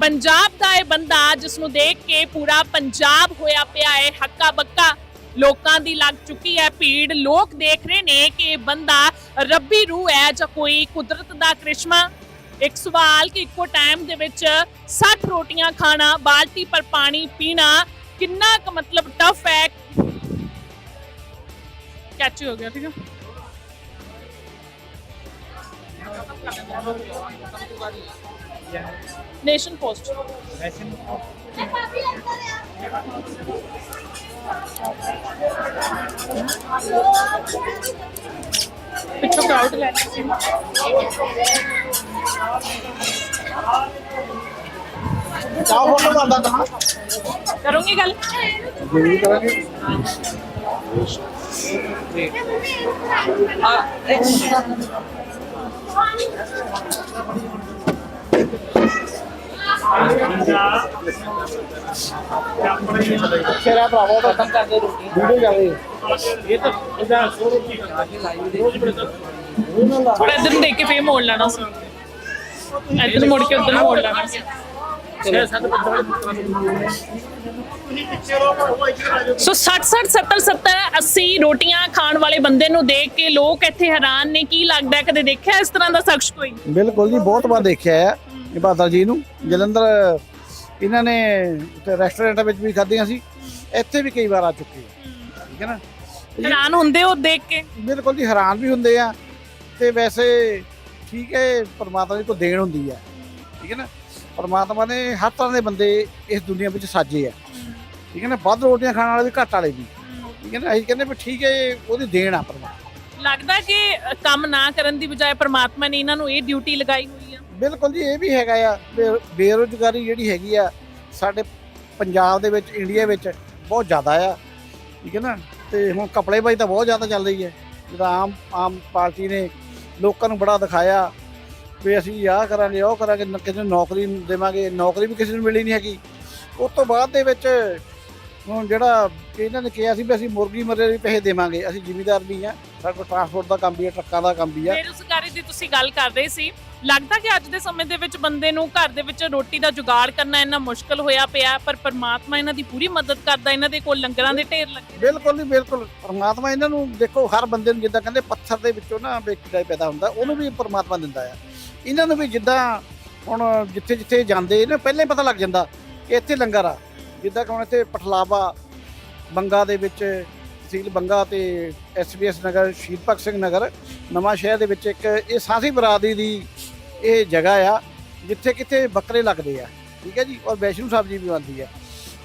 Speaker 1: ਪੰਜਾਬ ਦਾ ਇਹ ਬੰਦਾ ਜਿਸ ਨੂੰ ਦੇਖ ਕੇ ਪੂਰਾ ਪੰਜਾਬ ਹੋਇਆ ਪਿਆ ਹੈ ਹੱਕਾ ਬੱਕਾ ਲੋਕਾਂ ਦੀ ਲੱਗ ਚੁੱਕੀ ਹੈ, ਭੀੜ ਲੋਕ ਦੇਖ ਰਹੇ ਨੇ ਕਿ ਇਹ ਬੰਦਾ ਰੱਬੀ ਰੂਹ ਹੈ ਜਾਂ ਕੋਈ ਕੁਦਰਤ ਦਾ ਕ੍ਰਿਸ਼ਮਾ। ਇੱਕ ਸਵਾਲ ਕਿ ਇੱਕੋ ਟਾਈਮ ਦੇ ਵਿੱਚ 60 ਰੋਟੀਆਂ ਖਾਣਾ, ਬਾਲਟੀ ਪਰ ਪਾਣੀ ਪੀਣਾ ਕਿੰਨਾ ਕੁ ਮਤਲਬ ਟਫ ਹੈ? ਕੈਚ ਹੋ ਗਿਆ, ਠੀਕ ਹੈ ਨੇਸ਼ਨ ਪੋਸਟ ਪਿੱਛੋਂ ਕਰਾਊਡ ਲੈਣਾ ਸੀ
Speaker 4: ਚਾਹ ਫੋਟੋ ਕਰਦਾ ਤਾਂ।
Speaker 1: ਕਰੋਗੇ ਗੱਲ?
Speaker 4: ਜੀ ਕਰਾਂਗੇ। ਤੇਰਾ ਭਰਾਵਾ ਤਾਂ ਕੰਮ ਕਰਦੇ ਰੋਟੀ। ਵੀਡੀਓ ਜਾਵੇ
Speaker 1: ਥੋੜਾ ਇਧਰ ਨੂੰ ਦੇਖ ਕੇ ਫੇਰ ਮੋੜ ਲੈਣਾ ਸੀ ਇਧਰ ਮੁੜ ਕੇ ਉਧਰ ਮੋੜ ਲੈਣਾ ਸੀ ਸੋ 60 60 70 70 80 ਰੋਟੀਆਂ ਖਾਣ ਵਾਲੇ ਬੰਦੇ ਨੂੰ ਦੇਖ ਕੇ ਲੋਕ ਇੱਥੇ ਹੈਰਾਨ ਨੇ। ਕੀ ਲੱਗਦਾ ਹੈ? ਕਦੇ ਦੇਖਿਆ ਇਸ ਤਰ੍ਹਾਂ ਦਾ ਸ਼ਖਸ ਕੋਈ?
Speaker 4: ਬਿਲਕੁਲ ਜੀ ਬਹੁਤ ਵਾਰ ਦੇਖਿਆ ਹੈ ਇਹ ਬਾਦਲ ਜੀ ਨੂੰ। ਜਲੰਧਰ ਇਹਨਾਂ ਨੇ ਤੇ ਰੈਸਟੋਰੈਂਟਾਂ ਵਿੱਚ ਵੀ ਖਾਧੀਆਂ ਸੀ। ਇੱਥੇ ਵੀ ਕਈ ਵਾਰ ਆ ਚੁੱਕੇ ਆ। ਠੀਕ ਹੈ ਨਾ?
Speaker 1: ਹੈਰਾਨ ਹੁੰਦੇ ਹੋ ਦੇਖ ਕੇ?
Speaker 4: ਬਿਲਕੁਲ ਜੀ ਹੈਰਾਨ ਵੀ ਹੁੰਦੇ ਆ। ਤੇ ਵੈਸੇ ਠੀਕ ਹੈ ਪਰਮਾਤਮਾ ਦੀ ਕੋਈ ਦੇਣ ਹੁੰਦੀ ਹੈ। ਠੀਕ ਹੈ ਨਾ? ਪਰਮਾਤਮਾ ਨੇ ਹਰ ਤਰ੍ਹਾਂ ਦੇ ਬੰਦੇ ਇਸ ਦੁਨੀਆ ਵਿੱਚ ਸਾਜੇ ਆ। ਠੀਕ ਹੈ ਨਾ? ਵੱਧ ਰੋਟੀਆਂ ਖਾਣ ਵਾਲੇ ਵੀ ਘੱਟ ਵਾਲੇ ਵੀ। ਠੀਕ ਹੈ ਨਾ? ਅਸੀਂ ਕਹਿੰਦੇ ਵੀ ਠੀਕ ਹੈ ਉਹਦੀ ਦੇਣ ਆ ਪਰਮਾਤਮਾ।
Speaker 1: ਲੱਗਦਾ ਕਿ ਕੰਮ ਨਾ ਕਰਨ ਦੀ ਬਜਾਏ ਪ੍ਰਮਾਤਮਾ ਨੇ ਇਹਨਾਂ ਨੂੰ ਇਹ ਡਿਊਟੀ ਲਗਾਈ ਹੋਈ ਆ।
Speaker 4: ਬਿਲਕੁਲ ਜੀ ਇਹ ਵੀ ਹੈਗਾ ਆ ਬੇਰੁਜ਼ਗਾਰੀ ਜਿਹੜੀ ਹੈਗੀ ਆ ਸਾਡੇ ਪੰਜਾਬ ਦੇ ਵਿੱਚ ਇੰਡੀਆ ਵਿੱਚ ਬਹੁਤ ਜ਼ਿਆਦਾ ਆ। ਠੀਕ ਹੈ ਨਾ? ਤੇ ਹੁਣ ਕਪੜੇਬਾਜ਼ੀ ਤਾਂ ਬਹੁਤ ਜ਼ਿਆਦਾ ਚੱਲ ਰਹੀ ਹੈ। ਜਿਹੜਾ ਆਮ ਆਮ ਪਾਰਟੀ ਨੇ ਲੋਕਾਂ ਨੂੰ ਬੜਾ ਦਿਖਾਇਆ ਵੀ ਅਸੀਂ ਆਹ ਕਰਾਂਗੇ, ਉਹ ਕਰਾਂਗੇ, ਨ- ਕਿਸੇ ਨੂੰ ਨੌਕਰੀ ਦੇਵਾਂਗੇ, ਨੌਕਰੀ ਵੀ ਕਿਸੇ ਨੂੰ ਮਿਲੀ ਨਹੀਂ ਹੈਗੀ। ਉਸ ਤੋਂ ਬਾਅਦ ਦੇ ਵਿੱਚ ਹੁਣ ਜਿਹੜਾ ਇਹਨਾਂ ਨੇ ਕਿਹਾ ਸੀ ਵੀ ਅਸੀਂ ਮੁਰਗੀ ਮਰੇ ਵੀ ਪੈਸੇ ਦੇਵਾਂਗੇ, ਅਸੀਂ ਜ਼ਿਮੀਦਾਰ ਵੀ ਆ, ਸਾਡੇ ਕੋਲ ਟਰਾਂਸਪੋਰਟ ਦਾ ਕੰਮ ਵੀ ਆ, ਟਰੱਕਾਂ ਦਾ ਕੰਮ ਵੀ ਆ।
Speaker 1: ਬੇਰੁਜ਼ਗਾਰੀ ਦੀ ਤੁਸੀਂ ਗੱਲ ਕਰ ਰਹੇ ਸੀ। ਲੱਗਦਾ ਕਿ ਅੱਜ ਦੇ ਸਮੇਂ ਦੇ ਵਿੱਚ ਬੰਦੇ ਨੂੰ ਘਰ ਦੇ ਵਿੱਚ ਰੋਟੀ ਦਾ ਜੁਗਾੜ ਕਰਨਾ ਇੰਨਾ ਮੁਸ਼ਕਲ ਹੋਇਆ ਪਿਆ ਪਰ ਪਰਮਾਤਮਾ ਇਹਨਾਂ ਦੀ ਪੂਰੀ ਮਦਦ ਕਰਦਾ, ਇਹਨਾਂ ਦੇ ਕੋਲ ਲੰਗਰਾਂ ਦੇ ਢੇਰ ਲੱਗੇ।
Speaker 4: ਬਿਲਕੁਲ ਨਹੀਂ ਬਿਲਕੁਲ। ਪਰਮਾਤਮਾ ਇਹਨਾਂ ਨੂੰ ਦੇਖੋ, ਹਰ ਬੰਦੇ ਨੂੰ ਜਿੱਦਾਂ ਕਹਿੰਦੇ ਪੱਥਰ ਦੇ ਵਿੱਚੋਂ ਨਾ ਬੇਟੀ ਪੈਦਾ ਹੁੰਦਾ, ਉਹਨੂੰ ਵੀ ਪਰਮਾਤਮਾ ਦਿੰਦਾ ਆ। ਇਹਨਾਂ ਨੂੰ ਵੀ ਜਿੱਦਾਂ ਹੁਣ ਜਿੱਥੇ ਜਿੱਥੇ ਜਾਂਦੇ ਇਹਨਾਂ ਪਹਿਲਾਂ ਹੀ ਪਤਾ ਲੱਗ ਜਾਂਦਾ ਕਿ ਇੱਥੇ ਲੰਗਰ ਆ। ਜਿੱਦਾਂ ਕਿ ਹੁਣ ਇੱਥੇ ਪਠਲਾਵਾ, ਬੰਗਾ ਦੇ ਵਿੱਚ ਤਹਿਸੀਲ ਬੰਗਾ ਤੇ ਐਸਬੀਐਸ ਨਗਰ, ਸ਼ਹੀਦ ਭਗਤ ਸਿੰਘ ਨਗਰ ਨਵਾਂ ਸ਼ਹਿਰ ਦੇ ਵਿੱਚ ਇੱਕ ਇਹ ਸਾਥੀ ਬਰਾਦਰੀ ਦੀ ਇਹ ਜਗ੍ਹਾ ਆ ਜਿੱਥੇ ਕਿਤੇ ਬੱਕਰੇ ਲੱਗਦੇ ਆ। ਠੀਕ ਹੈ ਜੀ? ਔਰ ਵੈਸ਼ਨੂ ਸਬਜ਼ੀ ਵੀ ਬਣਦੀ ਆ।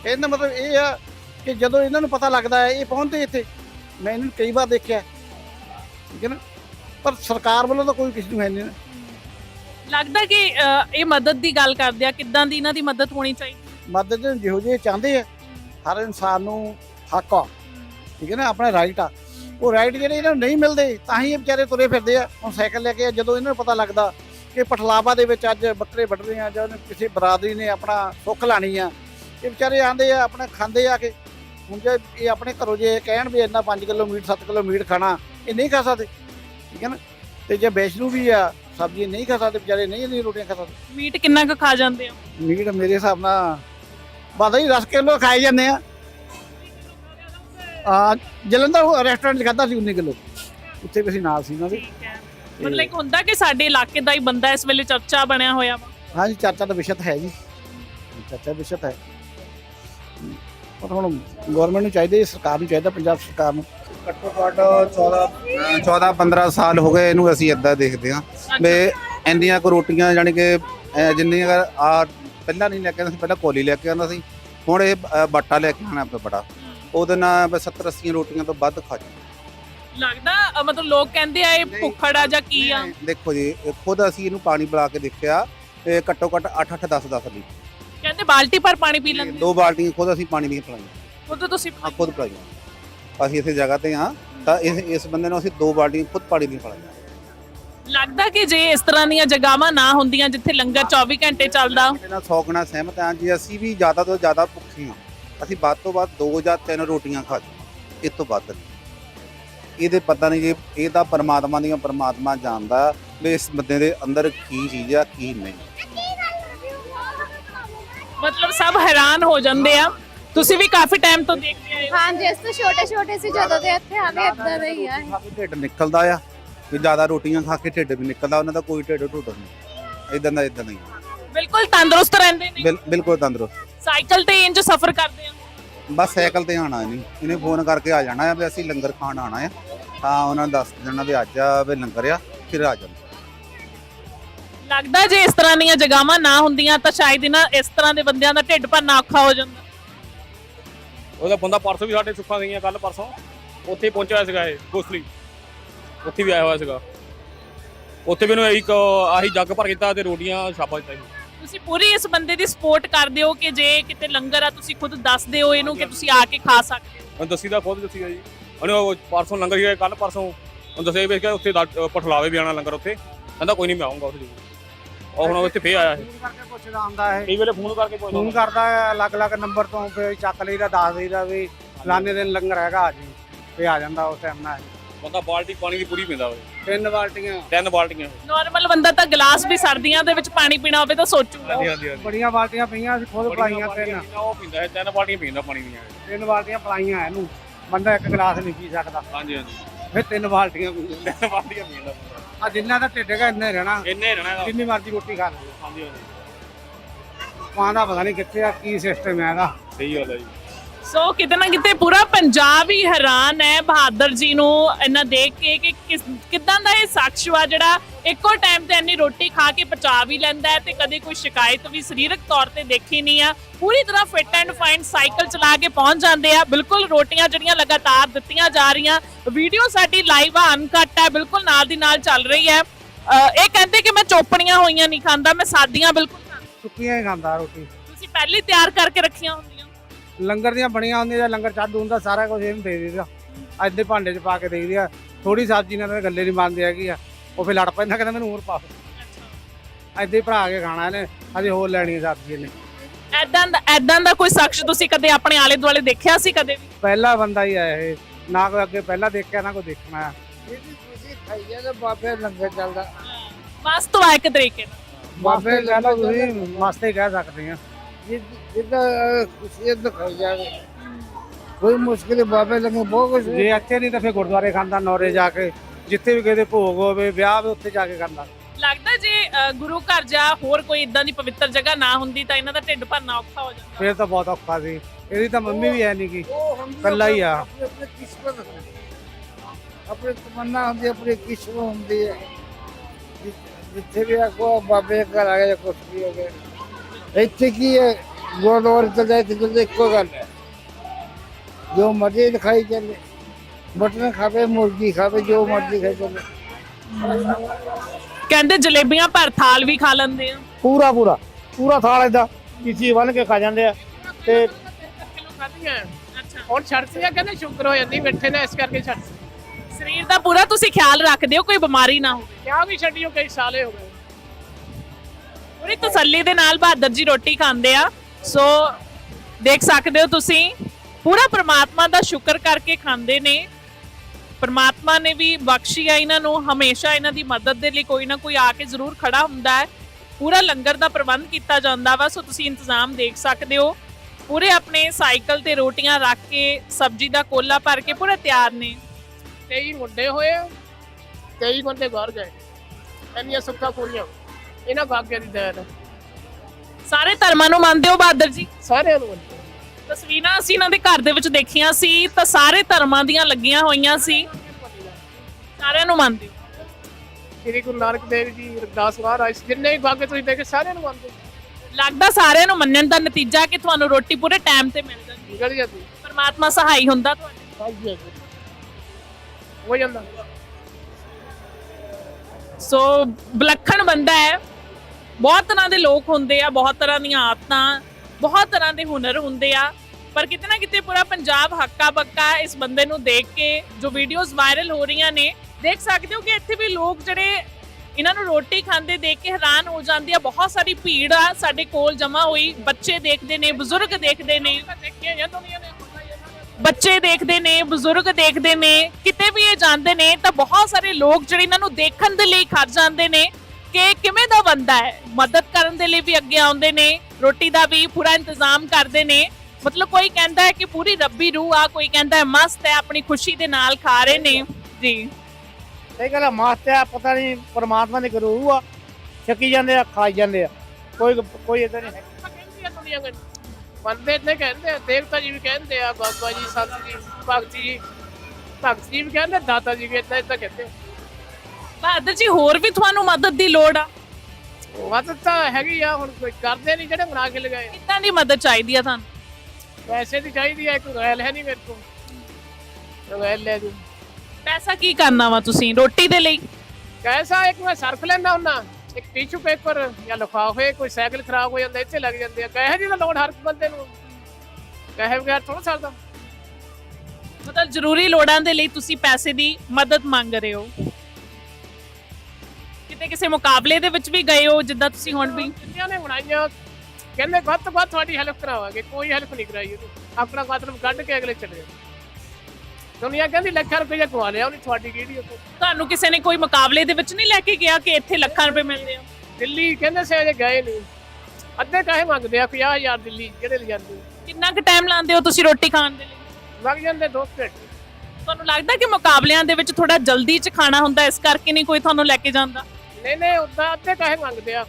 Speaker 4: ਕਹਿਣ ਦਾ ਮਤਲਬ ਇਹ ਆ ਕਿ ਜਦੋਂ ਇਹਨਾਂ ਨੂੰ ਪਤਾ ਲੱਗਦਾ ਹੈ ਇਹ ਪਹੁੰਚਦੇ ਇੱਥੇ। ਮੈਂ ਇਹਨਾਂ ਨੂੰ ਕਈ ਵਾਰ ਦੇਖਿਆ। ਠੀਕ ਹੈ ਨਾ? ਪਰ ਸਰਕਾਰ ਵੱਲੋਂ ਤਾਂ ਕੋਈ ਕਿਸੇ ਨੂੰ ਹੈ ਨਹੀਂ ਨਾ।
Speaker 1: ਲੱਗਦਾ ਕਿ ਅ, ਇਹ ਮਦਦ ਦੀ ਗੱਲ ਕਰਦੇ ਆ। ਕਿੱਦਾਂ ਦੀ ਇਹਨਾਂ ਦੀ ਮਦਦ ਹੋਣੀ ਚਾਹੀਦੀ?
Speaker 4: ਮਦਦ ਜਿਹੋ ਜਿਹੇ ਚਾਹੁੰਦੇ ਆ। ਹਰ ਇਨਸਾਨ ਨੂੰ ਹੱਕ ਆ। ਠੀਕ ਹੈ ਨਾ? ਆਪਣਾ ਰਾਈਟ ਆ। ਉਹ ਰਾਈਟ ਜਿਹੜੇ ਇਹਨਾਂ ਨੂੰ ਨਹੀਂ ਮਿਲਦੇ ਤਾਂ ਹੀ ਇਹ ਵਿਚਾਰੇ ਤੁਰੇ ਫਿਰਦੇ ਆ। ਹੁਣ ਸਾਈਕਲ ਲੈ ਕੇ ਜਦੋਂ ਇਹਨਾਂ ਨੂੰ ਪਤਾ ਲੱਗਦਾ ਕਿ ਪਠਲਾਵਾ ਦੇ ਵਿੱਚ ਅੱਜ ਬੱਕਰੇ ਵੱਢ ਰਹੇ ਆ ਜਾਂ ਕਿਸੇ ਬਰਾਦਰੀ ਨੇ ਆਪਣਾ ਸੁੱਖ ਲਾਣੀ ਆ। ਇਹ ਵਿਚਾਰੇ ਆਂਦੇ ਆ ਆਪਣਾ ਖਾਂਦੇ ਆ ਕੇ ਹੁਣ ਜੇ ਇਹ ਆਪਣੇ ਘਰੋਂ ਜੇ ਕਹਿਣ ਵੀ ਇੰਨਾ 5 ਕਿਲੋ ਮੀਟ 7 ਕਿਲੋ ਮੀਟ ਖਾਣਾ ਇਹ ਨਹੀਂ ਖਾ ਸਕਦੇ। ਠੀਕ ਹੈ ਨਾ? ਤੇ ਜੇ ਵੈਸ਼ਨੂ ਵੀ ਆ ਸਬਜ਼ੀ ਨਹੀਂ ਖਾ ਸਕਦੇ ਵਿਚਾਰੇ ਨਹੀਂ ਇੰਨੀ ਰੋਟੀਆਂ ਖਾ ਸਕਦੇ।
Speaker 1: ਮੀਟ ਕਿੰਨਾ ਕੁ ਖਾ ਜਾਂਦੇ ਆ?
Speaker 4: ਮੀਟ ਮੇਰੇ ਹਿਸਾਬ ਨਾਲ ਬਾਦਾ ਹੀ 10 ਕਿਲੋ ਖਾਈ ਜਾਂਦੇ ਆ। ਆ ਜਲੰਧਰ ਰੈਸਟੋਰੈਂਟ 'ਚ ਖਾਧਾ ਸੀ 19 ਕਿਲੋ। ਉੱਥੇ ਵੀ ਅਸੀਂ ਨਾਲ ਸੀ
Speaker 1: ਠੀਕ ਹੈ। ਮਤਲਬ ਇੱਕ ਹੁੰਦਾ ਕਿ ਸਾਡੇ ਇਲਾਕੇ ਦਾ ਹੀ ਬੰਦਾ ਇਸ ਵੇਲੇ ਚਰਚਾ ਬਣਿਆ ਹੋਇਆ ਵਾ?
Speaker 4: ਹਾਂਜੀ ਚਰਚਾ ਦਾ ਵਿਸ਼ਾ ਤਾਂ ਹੈ ਜੀ। ਚਰਚਾ ਦਾ ਵਿਸ਼ਾ ਤਾਂ ਹੈ। ਪਰ ਹੁਣ ਗਵਰਨਮੈਂਟ ਨੂੰ ਚਾਹੀਦਾ ਸਰਕਾਰ ਨੂੰ ਚਾਹੀਦਾ ਪੰਜਾਬ ਸਰਕਾਰ ਨੂੰ।
Speaker 8: ਘੱਟੋ ਘੱਟ 14 14 15 ਸਾਲ ਹੋ ਗਏ ਇਹਨੂੰ ਅਸੀਂ ਇਦਾਂ ਦੇਖਦੇ ਹਾਂ। ਵੀ ਇੰਨੀਆਂ ਕੁ ਰੋਟੀਆਂ ਜਾਣੀ ਕਿ ਅਹ, ਜਿੰਨੀਆਂ ਆ ਪਹਿਲਾਂ ਨਹੀਂ ਲੈ ਕੇ ਆਉਂਦਾ ਸੀ ਪਹਿਲਾਂ ਕੋਲੀ ਲੈ ਕੇ ਆਉਂਦਾ ਸੀ। ਹੁਣ ਇਹ ਬਾਟਾ ਲੈ ਕੇ ਆਉਣਾ ਪਿਆ ਬੜਾ। ਉਹਦੇ ਨਾਲ ਬਸ 70 80 ਰੋਟੀਆਂ ਤੋਂ ਵੱਧ ਖਾ ਜਾਂਦੇ
Speaker 1: ਲੱਗਦਾ ਅ, ਮਤਲਬ ਲੋਕ ਕਹਿੰਦੇ ਆ ਇਹ ਭੁੱਖੜ ਆ ਜਾਂ ਕੀ ਆ?
Speaker 8: ਦੇਖੋ ਜੀ ਇਹ ਖੁਦ ਅਸੀਂ ਇਹਨੂੰ ਪਾਣੀ ਪਿਲਾ ਕੇ ਦੇਖਿਆ ਤੇ ਘੱਟੋ ਘੱਟ 8 8 10 10 ਲੀਟਰ।
Speaker 1: ਕਹਿੰਦੇ ਬਾਲਟੀ ਭਰ ਪਾਣੀ ਪੀ ਲੈਂਦੇ
Speaker 8: ਦੋ ਬਾਲਟੀਆਂ ਖੁਦ ਅਸੀਂ ਪਾਣੀ ਦੀਆਂ ਪਿਲਾਈਆਂ।
Speaker 1: ਖੁਦ ਤੁਸੀਂ
Speaker 8: ਆ ਖੁਦ ਪਿਲਾਈਆਂ। ਅਸੀਂ ਇਸੇ ਜਗ੍ਹਾ ਤੇ ਹਾਂ ਤਾਂ ਇਸ ਇਸ ਬੰਦੇ ਨੂੰ ਅਸੀਂ ਦੋ ਬਾਲਟੀਆਂ ਖੁਦ ਪਾਣੀ ਦੀਆਂ ਪਿਲਾਈਆਂ।
Speaker 1: ਲੱਗਦਾ ਕਿ ਜੇ ਇਸ ਤਰ੍ਹਾਂ ਦੀਆਂ ਜਗ੍ਹਾਵਾਂ ਨਾ ਹੁੰਦੀਆਂ ਜਿੱਥੇ ਲੰਗਰ 24 ਘੰਟੇ ਚੱਲਦਾ।
Speaker 8: ਸਾਡੇ ਨਾਲ ਸੌ ਗੁਣਾ ਸਹਿਮਤ ਹਾਂ ਜੀ ਅਸੀਂ ਵੀ ਜ਼ਿਆਦਾ ਤੋਂ ਜ਼ਿਆਦਾ ਭੁੱਖੇ ਹਾਂ। ਅਸੀਂ ਵੱਧ ਤੋਂ ਵੱਧ ਦੋ ਜਾਂ ਤਿੰਨ ਰੋਟੀਆਂ ਖਾ ਇਸ ਤੋਂ ਵੱਧ ਨਹੀਂ। ਇਹਦੇ ਪਤਾ ਨਹੀਂ ਜੀ ਇਹ ਤਾਂ ਪਰਮਾਤਮਾ ਦੀਆਂ ਪਰਮਾਤਮਾ ਜਾਣਦਾ ਵੀ ਇਸ ਬੰਦੇ ਦੇ ਅੰਦਰ ਕੀ ਚੀਜ਼ ਆ ਕੀ ਨਹੀਂ।
Speaker 1: ਮਤਲਬ ਸਭ ਹੈਰਾਨ ਹੋ ਜਾਂਦੇ ਆ। ਤੁਸੀਂ ਵੀ ਕਾਫੀ ਟਾਈਮ ਤੋਂ ਦੇਖਦੇ ਆਏ ਹੋ।
Speaker 3: ਹਾਂਜੀ ਅਸੀਂ ਤਾਂ ਛੋਟੇ ਛੋਟੇ ਸੀ ਜਦੋਂ ਦੇ ਇੱਥੇ ਆਵੇ ਇਦਾਂ ਦੇ ਹੀ ਆ
Speaker 8: ਖਾ ਕੇ ਢਿੱਡ ਨਿਕਲਦਾ ਆ ਵੀ ਜ਼ਿਆਦਾ ਰੋਟੀਆਂ ਖਾ ਕੇ ਢਿੱਡ ਵੀ ਨਿਕਲਦਾ ਉਹਨਾਂ ਦਾ ਕੋਈ ਢਿੱਡ ਢੁੱਡ ਨਹੀਂ। ਇਦਾਂ ਦਾ ਇਦਾਂ ਨਹੀਂ
Speaker 1: ਬਿਲਕੁਲ ਤੰਦਰੁਸਤ ਰਹਿੰਦੇ ਨੇ।
Speaker 8: ਬਿਲ- ਬਿਲਕੁਲ ਤੰਦਰੁਸਤ।
Speaker 1: ਸਾਈਕਲ ਤੇ ਇੰਜ ਸਫ਼ਰ ਕਰਦੇ ਆ।
Speaker 8: ਬਸ ਸਾਈਕਲ ਤੇ ਆਣਾ ਨਹੀਂ ਇਹਨੇ ਫੋਨ ਕਰਕੇ ਆ ਜਾਣਾ ਆ ਵੀ ਅਸੀਂ ਲੰਗਰ ਖਾਣ ਆਣਾ ਆ। ਤਾਂ ਉਹਨਾਂ ਦੱਸ ਦੇਣਾ ਵੀ ਅੱਜ ਆ ਵੀ ਲੰਗਰ ਆ ਫਿਰ ਆ ਜਾਣਾ।
Speaker 1: ਲੱਗਦਾ ਜੇ ਇਸ ਤਰ੍ਹਾਂ ਦੀਆਂ ਜਗ੍ਹਾਵਾਂ ਨਾ ਹੁੰਦੀਆਂ ਤਾਂ ਸ਼ਾਇਦ ਇਹਨਾਂ ਇਸ ਤਰ੍ਹਾਂ ਦੇ ਬੰਦਿਆਂ ਦਾ ਢਿੱਡ ਭਰਨਾ ਔਖਾ ਹੋ ਜਾਂਦਾ।
Speaker 9: ਉਹਦਾ ਬੰਦਾ ਪਰਸੋਂ ਵੀ ਸਾਡੇ ਸੁੱਖਾਂ ਗਈਆਂ ਕੱਲ ਪਰਸੋਂ। ਉੱਥੇ ਪਹੁੰਚਿਆ ਸੀਗਾ ਇਹ ਕੋਸਲੀ ਉੱਥੇ ਵੀ ਆਇਆ ਹੋਇਆ ਸੀਗਾ। ਉੱਥੇ ਵੀ ਇਹਨੂੰ ਇੱਕ ਆਹੀ ਜੱਗ ਭਰ ਕੀਤਾ ਤੇ ਰੋਟੀਆਂ ਛਾਪਾ ਦਿੱਤਾ ਸੀ
Speaker 1: ਤੁਸੀਂ ਪੂਰੀ ਇਸ ਬੰਦੇ ਦੀ ਸਪੋਰਟ ਕਰਦੇ ਹੋ ਕਿ ਜੇ ਕਿਤੇ ਲੰਗਰ ਆ ਤੁਸੀਂ ਖੁਦ ਦੱਸਦੇ ਹੋ ਇਹਨੂੰ ਕਿ ਤੁਸੀਂ ਆ ਕੇ ਖਾ ਸਕਦੇ ਹੋ।
Speaker 9: ਉਹਨੂੰ ਦੱਸੀ ਦਾ ਖੁਦ ਦੱਸੀਗਾ ਜੀ। ਉਹਨੇ ਉਹ ਪਰਸੋਂ ਲੰਗਰ ਸੀਗਾ ਕੱਲ ਪਰਸੋਂ। ਉਹਨੂੰ ਦੱਸਿਆ ਵੀ ਕਿ ਉੱਥੇ ਪਠਲਾਵੇ ਵੀ ਆਣਾ ਲੰਗਰ ਉੱਥੇ। ਕਹਿੰਦਾ ਕੋਈ ਨਹੀਂ ਮੈਂ ਆਉਂਗਾ ਉੱਥੇ ਜ਼ਰੂਰ। ਉਹ ਹੁਣ ਉੱਥੇ ਫੇਰ ਆਇਆ ਇਹ।
Speaker 7: ਫੋਨ ਕਰਕੇ ਪੁੱਛਦਾ ਹੁੰਦਾ ਹੈ
Speaker 9: ਕਈ ਵੇਲੇ ਫੋਨ ਕਰਕੇ
Speaker 7: ਫੋਨ
Speaker 9: ਪੁੱਛਦਾ
Speaker 7: ਕਰਦਾ ਹੈ ਅਲੱਗ-ਅਲੱਗ ਨੰਬਰ ਤੋਂ ਫਿਰ ਚੱਕ ਲਈਦਾ ਦੱਸ ਦਈਦਾ ਵੀ ਫਲਾਣੇ ਦਿਨ ਲੰਗਰ ਹੈਗਾ ਆ ਜੀ ਤੇ ਆ ਜਾਂਦਾ ਉਸ ਟਾਈਮ ਨਾਲ।
Speaker 9: ਬੰਦਾ ਬਾਲਟੀ ਪਾਣੀ ਦੀ ਪੂਰੀ ਪੀਂਦਾ ਵੇ
Speaker 7: ਤਿੰਨ ਬਾਲਟੀਆਂ।
Speaker 9: ਤਿੰਨ ਬਾਲਟੀਆਂ।
Speaker 1: ਨਾਰਮਲ ਬੰਦਾ ਤਾਂ ਗਲਾਸ ਵੀ ਸਰਦੀਆਂ ਦੇ ਵਿੱਚ ਪਾਣੀ ਪੀਣਾ ਹੋਵੇ ਤਾਂ ਸੋਚੂਗਾ।
Speaker 9: ਹਾਂਜੀ ਹਾਂਜੀ ਹਾਂਜੀ।
Speaker 7: ਬੜੀਆਂ ਬਾਲਟੀਆਂ ਪਈਆਂ ਅਸੀਂ ਖੁਦ ਪਲਾਈਆਂ ਤਿੰਨ।
Speaker 9: ਉਹ ਪੀਂਦਾ ਹੈ ਤਿੰਨ ਬਾਲਟੀਆਂ ਪੀਂਦਾ ਪਾਣੀ ਦੀਆਂ।
Speaker 7: ਤਿੰਨ ਬਾਲਟੀਆਂ ਪਲਾਈਆਂ ਇਹਨੂੰ। ਬੰਦਾ ਇੱਕ ਗਲਾਸ ਨਹੀਂ ਪੀ ਸਕਦਾ।
Speaker 9: ਹਾਂਜੀ ਹਾਂਜੀ।
Speaker 7: ਫਿਰ ਤਿੰਨ ਬਾਲਟੀਆਂ ਪੀਂਦਾ
Speaker 9: ਤਿੰਨ ਬਾਲਟੀਆਂ ਪੀਂਦਾ
Speaker 7: ਆ ਜਿੰਨਾ ਦਾ ਢਿੱਡ ਹੈਗਾ ਇੰਨਾ ਹੀ ਰਹਿਣਾ।
Speaker 9: ਇੰਨੇ ਰਹਿਣਾ ਇਹਦਾ
Speaker 7: ਜਿੰਨੀ ਮਰਜ਼ੀ ਰੋਟੀ ਖਾ ਲਓ।
Speaker 9: ਹਾਂਜੀ ਹਾਂਜੀ।
Speaker 7: ਪਾਂ ਦਾ ਪਤਾ ਨਹੀਂ ਕਿੱਥੇ ਆ ਕੀ ਸਿਸਟਮ ਹੈ ਇਹਦਾ।
Speaker 9: ਸਹੀ ਗੱਲ ਹੈ ਜੀ।
Speaker 1: ਸੋ ਕਿਤੇ ਨਾ ਕਿਤੇ ਪੂਰਾ ਪੰਜਾਬ ਹੀ ਹੈਰਾਨ ਹੈ ਬਹਾਦਰ ਜੀ ਨੂੰ ਇਹਨਾਂ ਦੇਖ ਕੇ ਕਿ ਕਿਸ- ਕਿੱਦਾਂ ਦਾ ਇਹ ਸ਼ਖਸ ਵਾ ਜਿਹੜਾ ਇੱਕੋ ਟਾਈਮ ਤੇ ਇੰਨੀ ਰੋਟੀ ਖਾ ਕੇ ਪਚਾ ਵੀ ਲੈਂਦਾ ਹੈ ਤੇ ਕਦੇ ਕੋਈ ਸ਼ਿਕਾਇਤ ਵੀ ਸਰੀਰਕ ਤੌਰ ਤੇ ਦੇਖੀ ਨਹੀਂ ਆ। ਪੂਰੀ ਤਰ੍ਹਾਂ ਫਿਟ ਐਂਡ ਫਾਈਨ ਸਾਈਕਲ ਚਲਾ ਕੇ ਪਹੁੰਚ ਜਾਂਦੇ ਆ। ਬਿਲਕੁਲ ਰੋਟੀਆਂ ਜਿਹੜੀਆਂ ਲਗਾਤਾਰ ਦਿੱਤੀਆਂ ਜਾ ਰਹੀਆਂ। ਵੀਡੀਓ ਸਾਡੀ ਲਾਈਵ ਆ ਅਨਕਟ ਹੈ ਬਿਲਕੁਲ ਨਾਲ ਦੀ ਨਾਲ ਚੱਲ ਰਹੀ ਹੈ। ਅਹ ਇਹ ਕਹਿੰਦੇ ਕਿ ਮੈਂ ਚੋਪੜੀਆਂ ਹੋਈਆਂ ਨਹੀਂ ਖਾਂਦਾ ਮੈਂ ਸਾਦੀਆਂ ਬਿਲਕੁਲ ਖਾਂਦਾ
Speaker 7: ਸੁੱਕੀਆਂ ਹੀ ਖਾਂਦਾ ਰੋਟੀ।
Speaker 1: ਤੁਸੀਂ ਪਹਿਲੇ ਹੀ ਤਿਆਰ ਕਰਕੇ ਰੱਖੀਆਂ ਹੁੰਦੀਆਂ।
Speaker 7: ਲੰਗਰ ਦੀਆਂ ਬਣੀਆਂ ਹੁੰਦੀਆਂ ਜਾਂ ਲੰਗਰ ਚਾਦੂ ਹੁੰਦਾ ਸਾਰਾ ਕੁਝ ਇਹਨੂੰ ਦੇ ਦਿੱਤਾ ਅੱਜ ਦੇ ਭਾਂਡੇ 'ਚ ਪਾ ਕੇ ਦੇ। ਦਿਆ ਥੋੜੀ ਸਬਜ਼ੀ ਨਾਲ ਗੱਲੇ ਨਹੀਂ ਮੰਨਦੇ ਹੈਗੀ ਆ। ਉਹ ਫਿਰ ਲੜ ਪੈਂਦਾ ਕਹਿੰਦਾ ਮੈਨੂੰ ਹੋਰ ਪਾ ਐਦਾਂ ਹੀ ਭਰਾ ਕੇ ਖਾਣਾ ਇਹਨੇ ਅਜੇ ਹੋਰ ਲੈਣੀ ਹੈ ਸਬਜ਼ੀ ਇਹਨੇ
Speaker 1: ਐਦਾਂ ਦਾ ਐਦਾਂ ਦਾ ਕੋਈ ਸ਼ਖਸ ਤੁਸੀਂ ਕਦੇ ਆਪਣੇ ਆਲੇ ਦੁਆਲੇ ਦੇਖਿਆ ਸੀ ਕਦੇ ਵੀ?
Speaker 7: ਪਹਿਲਾ ਬੰਦਾ ਹੀ ਆਇਆ ਇਹ। ਨਾ ਕੋਈ ਅੱਗੇ ਪਹਿਲਾਂ ਦੇਖਿਆ ਨਾ ਕੋਈ ਦੇਖਣਾ। ਆ
Speaker 10: ਇਹਦੀ ਤੁਸੀਂ ਖਾਈਏ ਤੇ ਬਾਬੇ ਲੰਗਰ ਚੱਲਦਾ।
Speaker 1: ਮਸਤ ਵਾ ਇੱਕ ਤਰੀਕੇ ਨਾਲ।
Speaker 7: ਬਾਬੇ ਕਹਿ ਲਓ ਤੁਸੀਂ ਮਸਤੇ ਕਹਿ ਸਕਦੇ ਆ।
Speaker 10: ਜਿੱਦਾਂ ਖੁਸ਼ੀ ਦਿਖਾਈ ਜਾਵੇ ਕੋਈ ਮੁਸ਼ਕਿਲ ਬਾਬੇ ਲੰਗਰ ਬਹੁਤ ਕੁਝ
Speaker 7: ਜੇ ਇੱਥੇ ਨਹੀਂ ਤਾਂ ਫਿਰ ਗੁਰਦੁਆਰੇ ਖਾਂਦਾ ਨੌਰੇ ਜਾ ਕੇ ਜਿੱਥੇ ਵੀ ਕਿਤੇ ਭੋਗ ਹੋਵੇ ਵਿਆਹ ਹੋਵੇ ਉੱਥੇ ਜਾ ਕੇ ਖਾਂਦਾ
Speaker 1: ਲੱਗਦਾ ਜੇ ਅ, ਗੁਰੂ ਘਰ ਜਾਂ ਹੋਰ ਕੋਈ ਇਦਾਂ ਦੀ ਪਵਿੱਤਰ ਜਗ੍ਹਾ ਨਾ ਹੁੰਦੀ ਤਾਂ ਇਹਨਾਂ ਦਾ ਢਿੱਡ ਭਰਨਾ ਔਖਾ ਹੋ ਜਾਂਦਾ।
Speaker 7: ਫਿਰ ਤਾਂ ਬਹੁਤ ਔਖਾ ਸੀ। ਇਹਦੀ ਤਾਂ ਮੰਮੀ ਵੀ ਹੈ ਨਹੀਂ ਗੀ। ਕੱਲਾ ਹੀ ਆ।
Speaker 10: ਆਪਣੀ ਆਪਣੀ ਕਿਸਮਤ ਹੁੰਦੀ ਆਪਣੀ ਤਮੰਨਾ ਹੁੰਦੀ ਆਪਣੀ ਕਿਸਮਤ ਹੁੰਦੀ ਹੈ। ਜਿ- ਜਿੱਥੇ ਵੀ ਆਖੋ ਬਾਬੇ ਦੇ ਘਰ ਆ ਗਏ ਕੁਛ ਵੀ ਹੋ ਗਿਆ। ਇੱਥੇ ਕੀ ਹੈ? ਗੁਰਦੁਆਰੇ ਤੇ ਜਾਏ ਤੇ ਇੱਕੋ ਗੱਲ। ਹੈ ਜੋ ਮਰਜ਼ੀ ਦਿਖਾਈ ਚੱਲੇ। ਮਟਨ ਖਾਵੇ ਮੁਰਗੀ ਖਾਵੇ ਜੋ ਮਰਜ਼ੀ ਖਾਈ ਚੱਲੇ।
Speaker 1: ਕਹਿੰਦੇ ਜਲੇਬੀਆਂ ਭਰ ਥਾਲ ਵੀ ਖਾ ਲੈਂਦੇ ਆ।
Speaker 6: ਪੂਰਾ ਪੂਰਾ। ਪੂਰਾ ਥਾਲ ਏਦਾਂ ਕਿਸੇ ਬੰਨ ਕੇ ਖਾ ਜਾਂਦੇ ਆ। ਤੇ
Speaker 2: ਕਿਲੋ ਖਾਧੀਆਂ
Speaker 1: ਅੱਛਾ।
Speaker 2: ਹੁਣ ਛੱਡਤੀਆਂ ਕਹਿੰਦੇ ਸ਼ੂਗਰ ਹੋ ਜਾਂਦੀ ਮਿੱਠੇ ਨੇ ਇਸ ਕਰਕੇ ਛੱਡ
Speaker 1: ਸਰੀਰ ਦਾ ਪੂਰਾ ਤੁਸੀਂ ਖਿਆਲ ਰੱਖਦੇ ਹੋ ਕੋਈ ਬਿਮਾਰੀ ਨਾ ਹੋਵੇ।
Speaker 2: ਕਿਆ ਵੀ ਛੱਡੀਓ ਕਈ ਸਾਲੇ ਹੋ ਗਏ।
Speaker 1: ਪੂਰੀ ਤਸੱਲੀ ਦੇ ਨਾਲ ਬਹਾਦਰ ਜੀ ਰੋਟੀ ਖਾਂਦੇ ਆ। ਸੋ ਦੇਖ ਸਕਦੇ ਹੋ ਤੁਸੀਂ, ਪੂਰਾ ਪ੍ਰਮਾਤਮਾ ਦਾ ਸ਼ੁਕਰ ਕਰਕੇ ਖਾਂਦੇ ਨੇ। ਪ੍ਰਮਾਤਮਾ ਨੇ ਵੀ ਬਖਸ਼ੀ ਆ ਇਹਨਾਂ ਨੂੰ, ਹਮੇਸ਼ਾ ਇਹਨਾਂ ਦੀ ਮਦਦ ਦੇ ਲਈ ਕੋਈ ਨਾ ਕੋਈ ਆ ਕੇ ਜ਼ਰੂਰ ਖੜਾ ਹੁੰਦਾ ਹੈ। ਪੂਰਾ ਲੰਗਰ ਦਾ ਪ੍ਰਬੰਧ ਕੀਤਾ ਜਾਂਦਾ ਵਾ, ਸੋ ਤੁਸੀਂ ਇੰਤਜ਼ਾਮ ਦੇਖ ਸਕਦੇ ਹੋ। ਪੂਰੇ ਆਪਣੇ ਸਾਈਕਲ ਤੇ ਰੋਟੀਆਂ ਰੱਖ ਕੇ, ਸਬਜ਼ੀ ਦਾ ਕੋਲਾ ਭਰ ਕੇ ਪੂਰਾ ਤਿਆਰ ਨੇ।
Speaker 2: 23 ਮੁੰਡੇ ਹੋਏ 23 ਬੰਦੇ ਘਰ ਗਏ। ਇੰਨੀਆਂ ਸੁੱਖਾਂ ਪੂਰੀਆਂ। ਇਹਨਾਂ ਬਾਗਿਆਂ ਦੀ ਦਇਆ ਨਾਲ
Speaker 1: ਸਾਰੇ ਧਰਮਾਂ ਨੂੰ ਮੰਨਦੇ ਹੋ ਬਹਾਦਰ ਜੀ?
Speaker 2: ਸਾਰਿਆਂ ਨੂੰ ਮੰਨਦੇ।
Speaker 1: ਤਸਵੀਰਾਂ ਅਸੀਂ ਇਹਨਾਂ ਦੇ ਘਰ ਦੇ ਵਿੱਚ ਦੇਖੀਆਂ ਸੀ ਤਾਂ ਸਾਰੇ ਧਰਮਾਂ ਦੀਆਂ ਲੱਗੀਆਂ ਹੋਈਆਂ ਸੀ। ਸਾਰਿਆਂ ਨੂੰ ਮੰਨਦੇ ਹੋ?
Speaker 2: ਸ੍ਰੀ ਗੁਰੂ ਨਾਨਕ ਦੇਵ ਜੀ ਰਵਿਦਾਸ ਮਹਾਰਾਜ ਜਿੰਨੇ ਵੀ ਬਾਗੇ ਤੁਸੀਂ ਦੇਖੇ ਸਾਰਿਆਂ ਨੂੰ ਮੰਨਦੇ।
Speaker 1: ਲੱਗਦਾ ਸਾਰਿਆਂ ਨੂੰ ਮੰਨਣ ਦਾ ਨਤੀਜਾ ਕਿ ਤੁਹਾਨੂੰ ਰੋਟੀ ਪੂਰੇ ਟਾਈਮ ਤੇ ਮਿਲ ਜਾਂਦੀ।
Speaker 2: ਨਿਕਲ ਜਾਂਦੀ।
Speaker 1: ਪਰਮਾਤਮਾ ਸਹਾਈ ਹੁੰਦਾ ਤੁਹਾਡੇ
Speaker 2: ਹਾਂਜੀ ਹਾਂਜੀ। ਹੋ ਜਾਂਦਾ।
Speaker 1: ਸੋ ਵਿਲੱਖਣ ਬੰਦਾ ਹੈ। ਬਹੁਤ ਤਰ੍ਹਾਂ ਦੇ ਲੋਕ ਹੁੰਦੇ ਆ, ਬਹੁਤ ਤਰ੍ਹਾਂ ਦੀਆਂ ਆਦਤਾਂ, ਬਹੁਤ ਤਰ੍ਹਾਂ ਦੇ ਹੁਨਰ ਹੁੰਦੇ ਆ, ਪਰ ਕਿਤੇ ਨਾ ਕਿਤੇ ਪੂਰਾ ਪੰਜਾਬ ਹੱਕਾ ਬੱਕਾ ਇਸ ਬੰਦੇ ਨੂੰ ਦੇਖ ਕੇ, ਜੋ ਵੀਡੀਓਜ਼ ਵਾਇਰਲ ਹੋ ਰਹੀਆਂ ਨੇ, ਦੇਖ ਸਕਦੇ ਹੋ ਕਿ ਇੱਥੇ ਵੀ ਲੋਕ ਜਿਹੜੇ ਇਹਨਾਂ ਨੂੰ ਰੋਟੀ ਖਾਂਦੇ ਦੇਖ ਕੇ ਹੈਰਾਨ ਹੋ ਜਾਂਦੇ ਆ, ਬਹੁਤ ਸਾਰੀ ਭੀੜ ਆ ਸਾਡੇ ਕੋਲ ਜਮਾ ਹੋਈ, ਬੱਚੇ ਦੇਖਦੇ ਨੇ, ਬਜ਼ੁਰਗ ਦੇਖਦੇ ਨੇ।
Speaker 2: ਨੇ
Speaker 1: ਬੱਚੇ ਦੇਖਦੇ ਨੇ, ਬਜ਼ੁਰਗ ਦੇਖਦੇ ਨੇ, ਕਿਤੇ ਵੀ ਇਹ ਜਾਂਦੇ ਨੇ ਤਾਂ ਬਹੁਤ ਸਾਰੇ ਲੋਕ ਜਿਹੜੇ ਇਹਨਾਂ ਨੂੰ ਦੇਖਣ ਦੇ ਲਈ ਖੜ ਜਾਂਦੇ ਨੇ। ਕਿ ਕਿਵੇਂ ਦਾ ਬੰਦਾ ਹੈ? ਮਦਦ ਕਰਨ ਦੇ ਲਈ ਵੀ ਅੱਗੇ ਆਉਂਦੇ ਨੇ ਰੋਟੀ ਦਾ ਵੀ ਪੂਰਾ ਇੰਤਜ਼ਾਮ ਕਰਦੇ ਨੇ। ਮਤਲਬ ਕੋਈ ਕਹਿੰਦਾ ਹੈ ਕਿ ਪੂਰੀ ਰੱਬੀ ਰੂਹ ਆ ਕੋਈ ਕਹਿੰਦਾ ਹੈ ਮਸਤ ਹੈ ਆਪਣੀ ਖੁਸ਼ੀ ਦੇ ਨਾਲ ਖਾ ਰਹੇ ਨੇ। ਜੀ।
Speaker 7: ਇਹ ਗੱਲ ਮਾਸਤੇ ਆ ਪਤਾ ਨਹੀਂ ਪਰਮਾਤਮਾ ਦੀ ਗੁਰੂ ਆ ਛਕੀ ਜਾਂਦੇ ਆ ਖਾਈ ਜਾਂਦੇ ਆ। ਕੋਈ ਕੋਈ ਇਦਾਂ ਨਹੀਂ ਹੈ।
Speaker 2: ਆ ਬੰਦੇ ਇੱਥੇ ਕਹਿੰਦੇ ਆ ਦੇਵਤਾ ਜੀ ਵੀ ਕਹਿੰਦੇ ਆ ਬਾਬਾ ਜੀ ਸੰਤ ਜੀ ਭਗਤ ਜੀ। ਭਗਤ ਜੀ ਵੀ ਕਹਿੰਦੇ ਦਾਤਾ ਜੀ ਵੀ ਇਦਾਂ ਇਦਾਂ ਕਹਿੰਦੇ
Speaker 1: ਬਹਾਦਰ ਜੀ ਹੋਰ ਵੀ ਤੁਹਾਨੂੰ ਮਦਦ ਦੀ ਲੋੜ ਆ।
Speaker 2: ਮਦਦ ਤਾਂ ਹੈਗੀ ਆ ਹੁਣ ਕੋਈ ਕਰਦੇ ਨਹੀਂ ਜਿਹੜੇ ਬਣਾ ਕੇ ਲਗਾਏ।
Speaker 1: ਕਿੱਦਾਂ ਦੀ ਮਦਦ ਚਾਹੀਦੀ ਆ ਤੁਹਾਨੂੰ?
Speaker 2: ਪੈਸੇ ਦੀ ਚਾਹੀਦੀ ਆ ਇੱਕ ਰੈਲ ਹੈ ਨਹੀਂ ਮੇਰੇ ਕੋਲ। ਰੈਲ ਲੈ ਦੂੰ
Speaker 1: ਪੈਸਾ ਕੀ ਕਰਨਾ ਵਾ ਤੁਸੀਂ ਰੋਟੀ ਦੇ ਲਈ?
Speaker 2: ਕੈਸਾ ਇੱਕ ਮੈਂ ਸਰਫ ਲੈਂਦਾ ਹੁੰਨਾ ਇੱਕ ਟਿਸ਼ੂ ਪੇਪਰ ਜਾਂ ਲਿਫਾਫੇ ਕੋਈ ਸਾਈਕਲ ਖਰਾਬ ਹੋ ਜਾਂਦਾ ਇੱਥੇ ਲੱਗ ਜਾਂਦੇ ਆ। ਕਹੇ ਜੀ ਤਾਂ ਲੋੜ ਹਰ ਬੰਦੇ ਨੂੰ। ਕਹੇ ਬਗੈਰ ਥੋੜਾ ਸਰਦਾ
Speaker 1: ਮਤਲਬ ਜ਼ਰੂਰੀ ਲੋੜਾਂ ਦੇ ਲਈ ਤੁਸੀਂ ਪੈਸੇ ਦੀ ਮਦਦ ਮੰਗ ਰਹੇ ਹੋ। ਕਿਤੇ ਕਿਸੇ ਮੁਕਾਬਲੇ ਦੇ ਵਿੱਚ ਵੀ ਗਏ ਹੋ ਜਿੱਦਾਂ ਤੁਸੀਂ ਹੁਣ ਵੀ?
Speaker 2: ਜਿੰਨੀਆਂ ਨੇ ਬਣਾਈਆਂ। ਕਹਿੰਦੇ ਵੱਧ ਤੋਂ ਵੱਧ ਤੁਹਾਡੀ ਹੈਲਪ ਕਰਾਵਾਂਗੇ ਕੋਈ ਹੈਲਪ ਨਹੀਂ ਕਰਾਈ ਉਹਨੇ ਆਪਣਾ ਮਤਲਬ ਕੱਢ ਕੇ ਅਗਲੇ ਚਲੇ ਗਏ ਦੁਨੀਆ ਕਹਿੰਦੀ ਲੱਖਾਂ ਰੁਪਏ ਕਮਾ ਲਿਆ ਉਹਨੇ ਤੁਹਾਡੀ ਕਿਹੜੀ ਉੱਥੇ
Speaker 1: ਤੁਹਾਨੂੰ ਕਿਸੇ ਨੇ ਕੋਈ ਮੁਕਾਬਲੇ ਦੇ ਵਿੱਚ ਨਹੀਂ ਲੈ ਕੇ ਗਿਆ ਕਿ ਇੱਥੇ ਲੱਖਾਂ ਰੁਪਏ ਮਿਲਦੇ ਆ?
Speaker 2: ਦਿੱਲੀ ਕਹਿੰਦੇ ਸੀ ਅਜੇ ਗਏ ਨਹੀਂ। ਅੱਧੇ ਕਾਹੇ ਮੰਗਦੇ ਆ 50000 ਦਿੱਲੀ ਜਿਹੜੇ ਲਿਜਾਂਦੇ
Speaker 1: ਕਿੰਨਾ ਕੁ ਟਾਈਮ ਲਾਉਂਦੇ ਹੋ ਤੁਸੀਂ ਰੋਟੀ ਖਾਣ ਦੇ ਲਈ?
Speaker 2: ਲੱਗ ਜਾਂਦੇ ਦੋ ਘੰਟੇ।
Speaker 1: ਤੁਹਾਨੂੰ ਲੱਗਦਾ ਕਿ ਮੁਕਾਬਲਿਆਂ ਦੇ ਵਿੱਚ ਥੋੜਾ ਜਲਦੀ ਚ ਖਾਣਾ ਹੁੰਦਾ ਇਸ ਕਰਕੇ ਨਹੀਂ ਕੋਈ ਤੁਹਾਨੂੰ ਲੈ ਕੇ ਜਾਂਦਾ?
Speaker 2: ਨਹੀਂ ਨਹੀਂ ਉਦਾਂ ਅੱਧੇ ਕਾਹੇ ਮੰਗਦੇ ਆ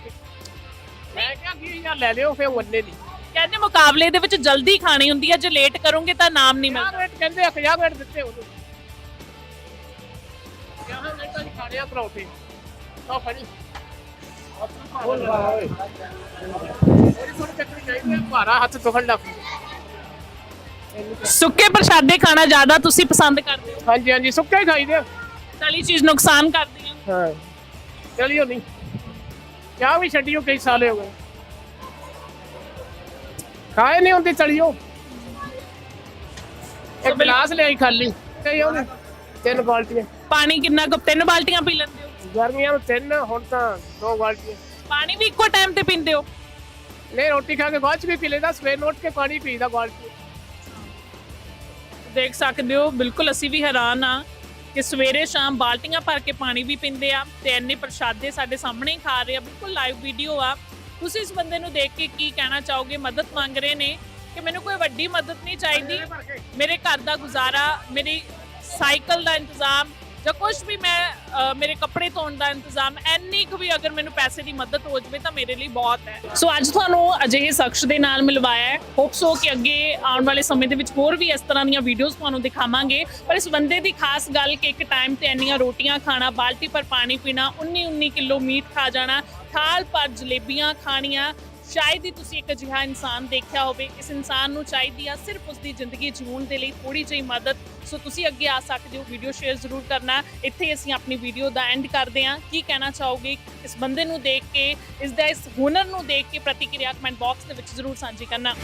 Speaker 2: ਮੈਂ ਕਿਹਾ 20000 ਲੈ ਲਿਓ ਫਿਰ ਉਹਨੇ ਨਹੀਂ
Speaker 1: ਕਹਿੰਦੇ ਮੁਕਾਬਲੇ ਦੇ ਵਿੱਚ ਜਲਦੀ ਖਾਣੀ ਹੁੰਦੀ ਹੈ ਜੇ ਲੇਟ ਕਰੋਗੇ ਤਾਂ ਨਾਮ ਨਹੀਂ ਮਿਲਦਾ।
Speaker 2: 50 ਮਿੰਟ ਕਹਿੰਦੇ ਆ 50 ਮਿੰਟ ਦਿੱਤੇ ਉਹਨੂੰ। ਮਿੰਟਾਂ ਦੀ ਖਾਣਿਆ ਪਰੌਂਠੇ। ਆ ਫੜੀ ਥੋੜੀ ਥੋੜੀ ਚੱਕਰੀ ਚਾਹੀਦੀ ਆ ਭਾਰਾ ਹੱਥ ਦੁਖਣ ਲੱਗ ਪੈਂਦਾ।
Speaker 1: ਸੁੱਕੇ ਪ੍ਰਸ਼ਾਦੇ ਖਾਣਾ ਜ਼ਿਆਦਾ ਤੁਸੀਂ ਪਸੰਦ ਕਰਦੇ ਹੋ?
Speaker 2: ਹਾਂਜੀ ਹਾਂਜੀ ਸੁੱਕਾ ਹੀ ਖਾਈਦੇ ਆ।
Speaker 1: ਤਲੀ ਚੀਜ਼ ਨੁਕਸਾਨ ਕਰਦੀ ਹੈ
Speaker 2: ਹਾਂ। ਚਲਿਓ ਨਹੀਂ ਚਾਹ ਵੀ ਛੱਡਿਓ ਕਈ ਸਾਲੇ ਹੋ ਗਏ। ਖਾਏ ਨਹੀਂ ਹੁੰਦੀ ਚਲਿਓ ਇੱਕ ਗਲਾਸ ਲਿਆਈ ਖਾਲੀ। ਕਈ ਉਹਨੇ ਤਿੰਨ ਬਾਲਟੀਆਂ।
Speaker 1: ਪਾਣੀ ਕਿੰਨਾ ਕੁ ਤਿੰਨ ਬਾਲਟੀਆਂ ਪੀ ਲੈਂਦੇ ਹੋ?
Speaker 2: ਗਰਮੀਆਂ ਨੂੰ ਤਿੰਨ ਹੁਣ ਤਾਂ ਦੋ ਬਾਲਟੀਆਂ।
Speaker 1: ਪਾਣੀ ਵੀ ਇੱਕੋ ਟਾਈਮ ਤੇ ਪੀਂਦੇ ਹੋ?
Speaker 2: ਨਹੀਂ ਰੋਟੀ ਖਾ ਕੇ ਬਾਅਦ ਚ ਵੀ ਪੀ ਲੈਂਦਾ ਸਵੇਰ ਨੂੰ ਉੱਠ ਕੇ ਪਾਣੀ ਪੀਦਾ ਬਾਲਟੀ
Speaker 1: ਦੇਖ ਸਕਦੇ ਹੋ ਬਿਲਕੁਲ ਅਸੀਂ ਵੀ ਹੈਰਾਨ ਆ ਕਿ ਸਵੇਰੇ ਸ਼ਾਮ ਬਾਲਟੀਆਂ ਭਰ ਕੇ ਪਾਣੀ ਵੀ ਪੀਂਦੇ ਆ ਤੇ ਇੰਨੇ ਪ੍ਰਸ਼ਾਦੇ ਸਾਡੇ ਸਾਹਮਣੇ ਹੀ ਖਾ ਰਹੇ ਆ, ਬਿਲਕੁਲ ਲਾਈਵ ਵੀਡੀਓ ਆ। ਤੁਸੀਂ ਇਸ ਬੰਦੇ ਨੂੰ ਦੇਖ ਕੇ ਕੀ ਕਹਿਣਾ ਚਾਹੋਗੇ? ਮਦਦ ਮੰਗ ਰਹੇ ਨੇ ਕਿ ਮੈਨੂੰ ਕੋਈ ਵੱਡੀ ਮਦਦ ਨਹੀਂ ਚਾਹੀਦੀ। ਮੇਰੇ ਘਰ ਦਾ ਗੁਜ਼ਾਰਾ, ਮੇਰੀ ਸਾਈਕਲ ਦਾ ਇੰਤਜ਼ਾਮ ਜਾਂ ਕੁਝ ਵੀ ਮੈਂ ਮੇਰੇ ਕੱਪੜੇ ਧੋਣ ਦਾ ਇੰਤਜ਼ਾਮ, ਐਨੀ ਕੁ ਵੀ ਅਗਰ ਮੈਨੂੰ ਪੈਸੇ ਦੀ ਮਦਦ ਹੋ ਜਾਵੇ ਤਾਂ ਮੇਰੇ ਲਈ ਬਹੁਤ ਹੈ। ਸੋ ਅੱਜ ਤੁਹਾਨੂੰ ਅਜਿਹੇ ਸ਼ਖਸ ਦੇ ਨਾਲ ਮਿਲਵਾਇਆ ਹੈ। ਹੋਪਸ ਹੋ ਕਿ ਅੱਗੇ ਆਉਣ ਵਾਲੇ ਸਮੇਂ ਦੇ ਵਿੱਚ ਹੋਰ ਵੀ ਇਸ ਤਰ੍ਹਾਂ ਦੀਆਂ ਵੀਡੀਓਜ਼ ਤੁਹਾਨੂੰ ਦਿਖਾਵਾਂਗੇ। ਪਰ ਇਸ ਬੰਦੇ ਦੀ ਖਾਸ ਗੱਲ ਕਿ ਇੱਕ ਟਾਈਮ ਤੇ ਇੰਨੀਆਂ ਰੋਟੀਆਂ ਖਾਣਾ, ਬਾਲਟੀ ਪਰ ਪਾਣੀ ਪੀਣਾ 19 19 ਕਿਲੋ ਮੀਟ ਖਾ ਜਾਣਾ, ਥਾਲ ਪਰ ਜਲੇਬੀਆਂ ਖਾਣੀਆਂ ਸ਼ਾਇਦ ਹੀ ਤੁਸੀਂ ਇੱਕ ਅਜਿਹਾ ਇਨਸਾਨ ਦੇਖਿਆ ਹੋਵੇ, ਇਸ ਇਨਸਾਨ ਨੂੰ ਚਾਹੀਦੀ ਆ ਸਿਰਫ ਉਸ ਦੀ ਜ਼ਿੰਦਗੀ ਜਿਉਣ ਦੇ ਲਈ ਥੋੜੀ ਜਿਹੀ ਮਦਦ। ਸੋ ਤੁਸੀਂ ਅੱਗੇ ਆ ਸਕਦੇ ਹੋ, ਵੀਡੀਓ ਸ਼ੇਅਰ ਜ਼ਰੂਰ ਕਰਨਾ। ਇੱਥੇ ਅਸੀਂ ਆਪਣੀ ਵੀਡੀਓ ਦਾ ਐਂਡ ਕਰਦੇ ਹਾਂ। ਕੀ ਕਹਿਣਾ ਚਾਹੋਗੇ? ਇਸ ਬੰਦੇ ਨੂੰ ਦੇਖ ਕੇ, ਇਸ ਦਾ ਇਸ ਹੁਨਰ ਨੂੰ ਦੇਖ ਕੇ ਪ੍ਰਤੀਕਿਰਿਆ ਕਮੈਂਟ ਬਾਕਸ ਦੇ ਵਿੱਚ ਜ਼ਰੂਰ ਸਾਂਝੀ ਕਰਨਾ।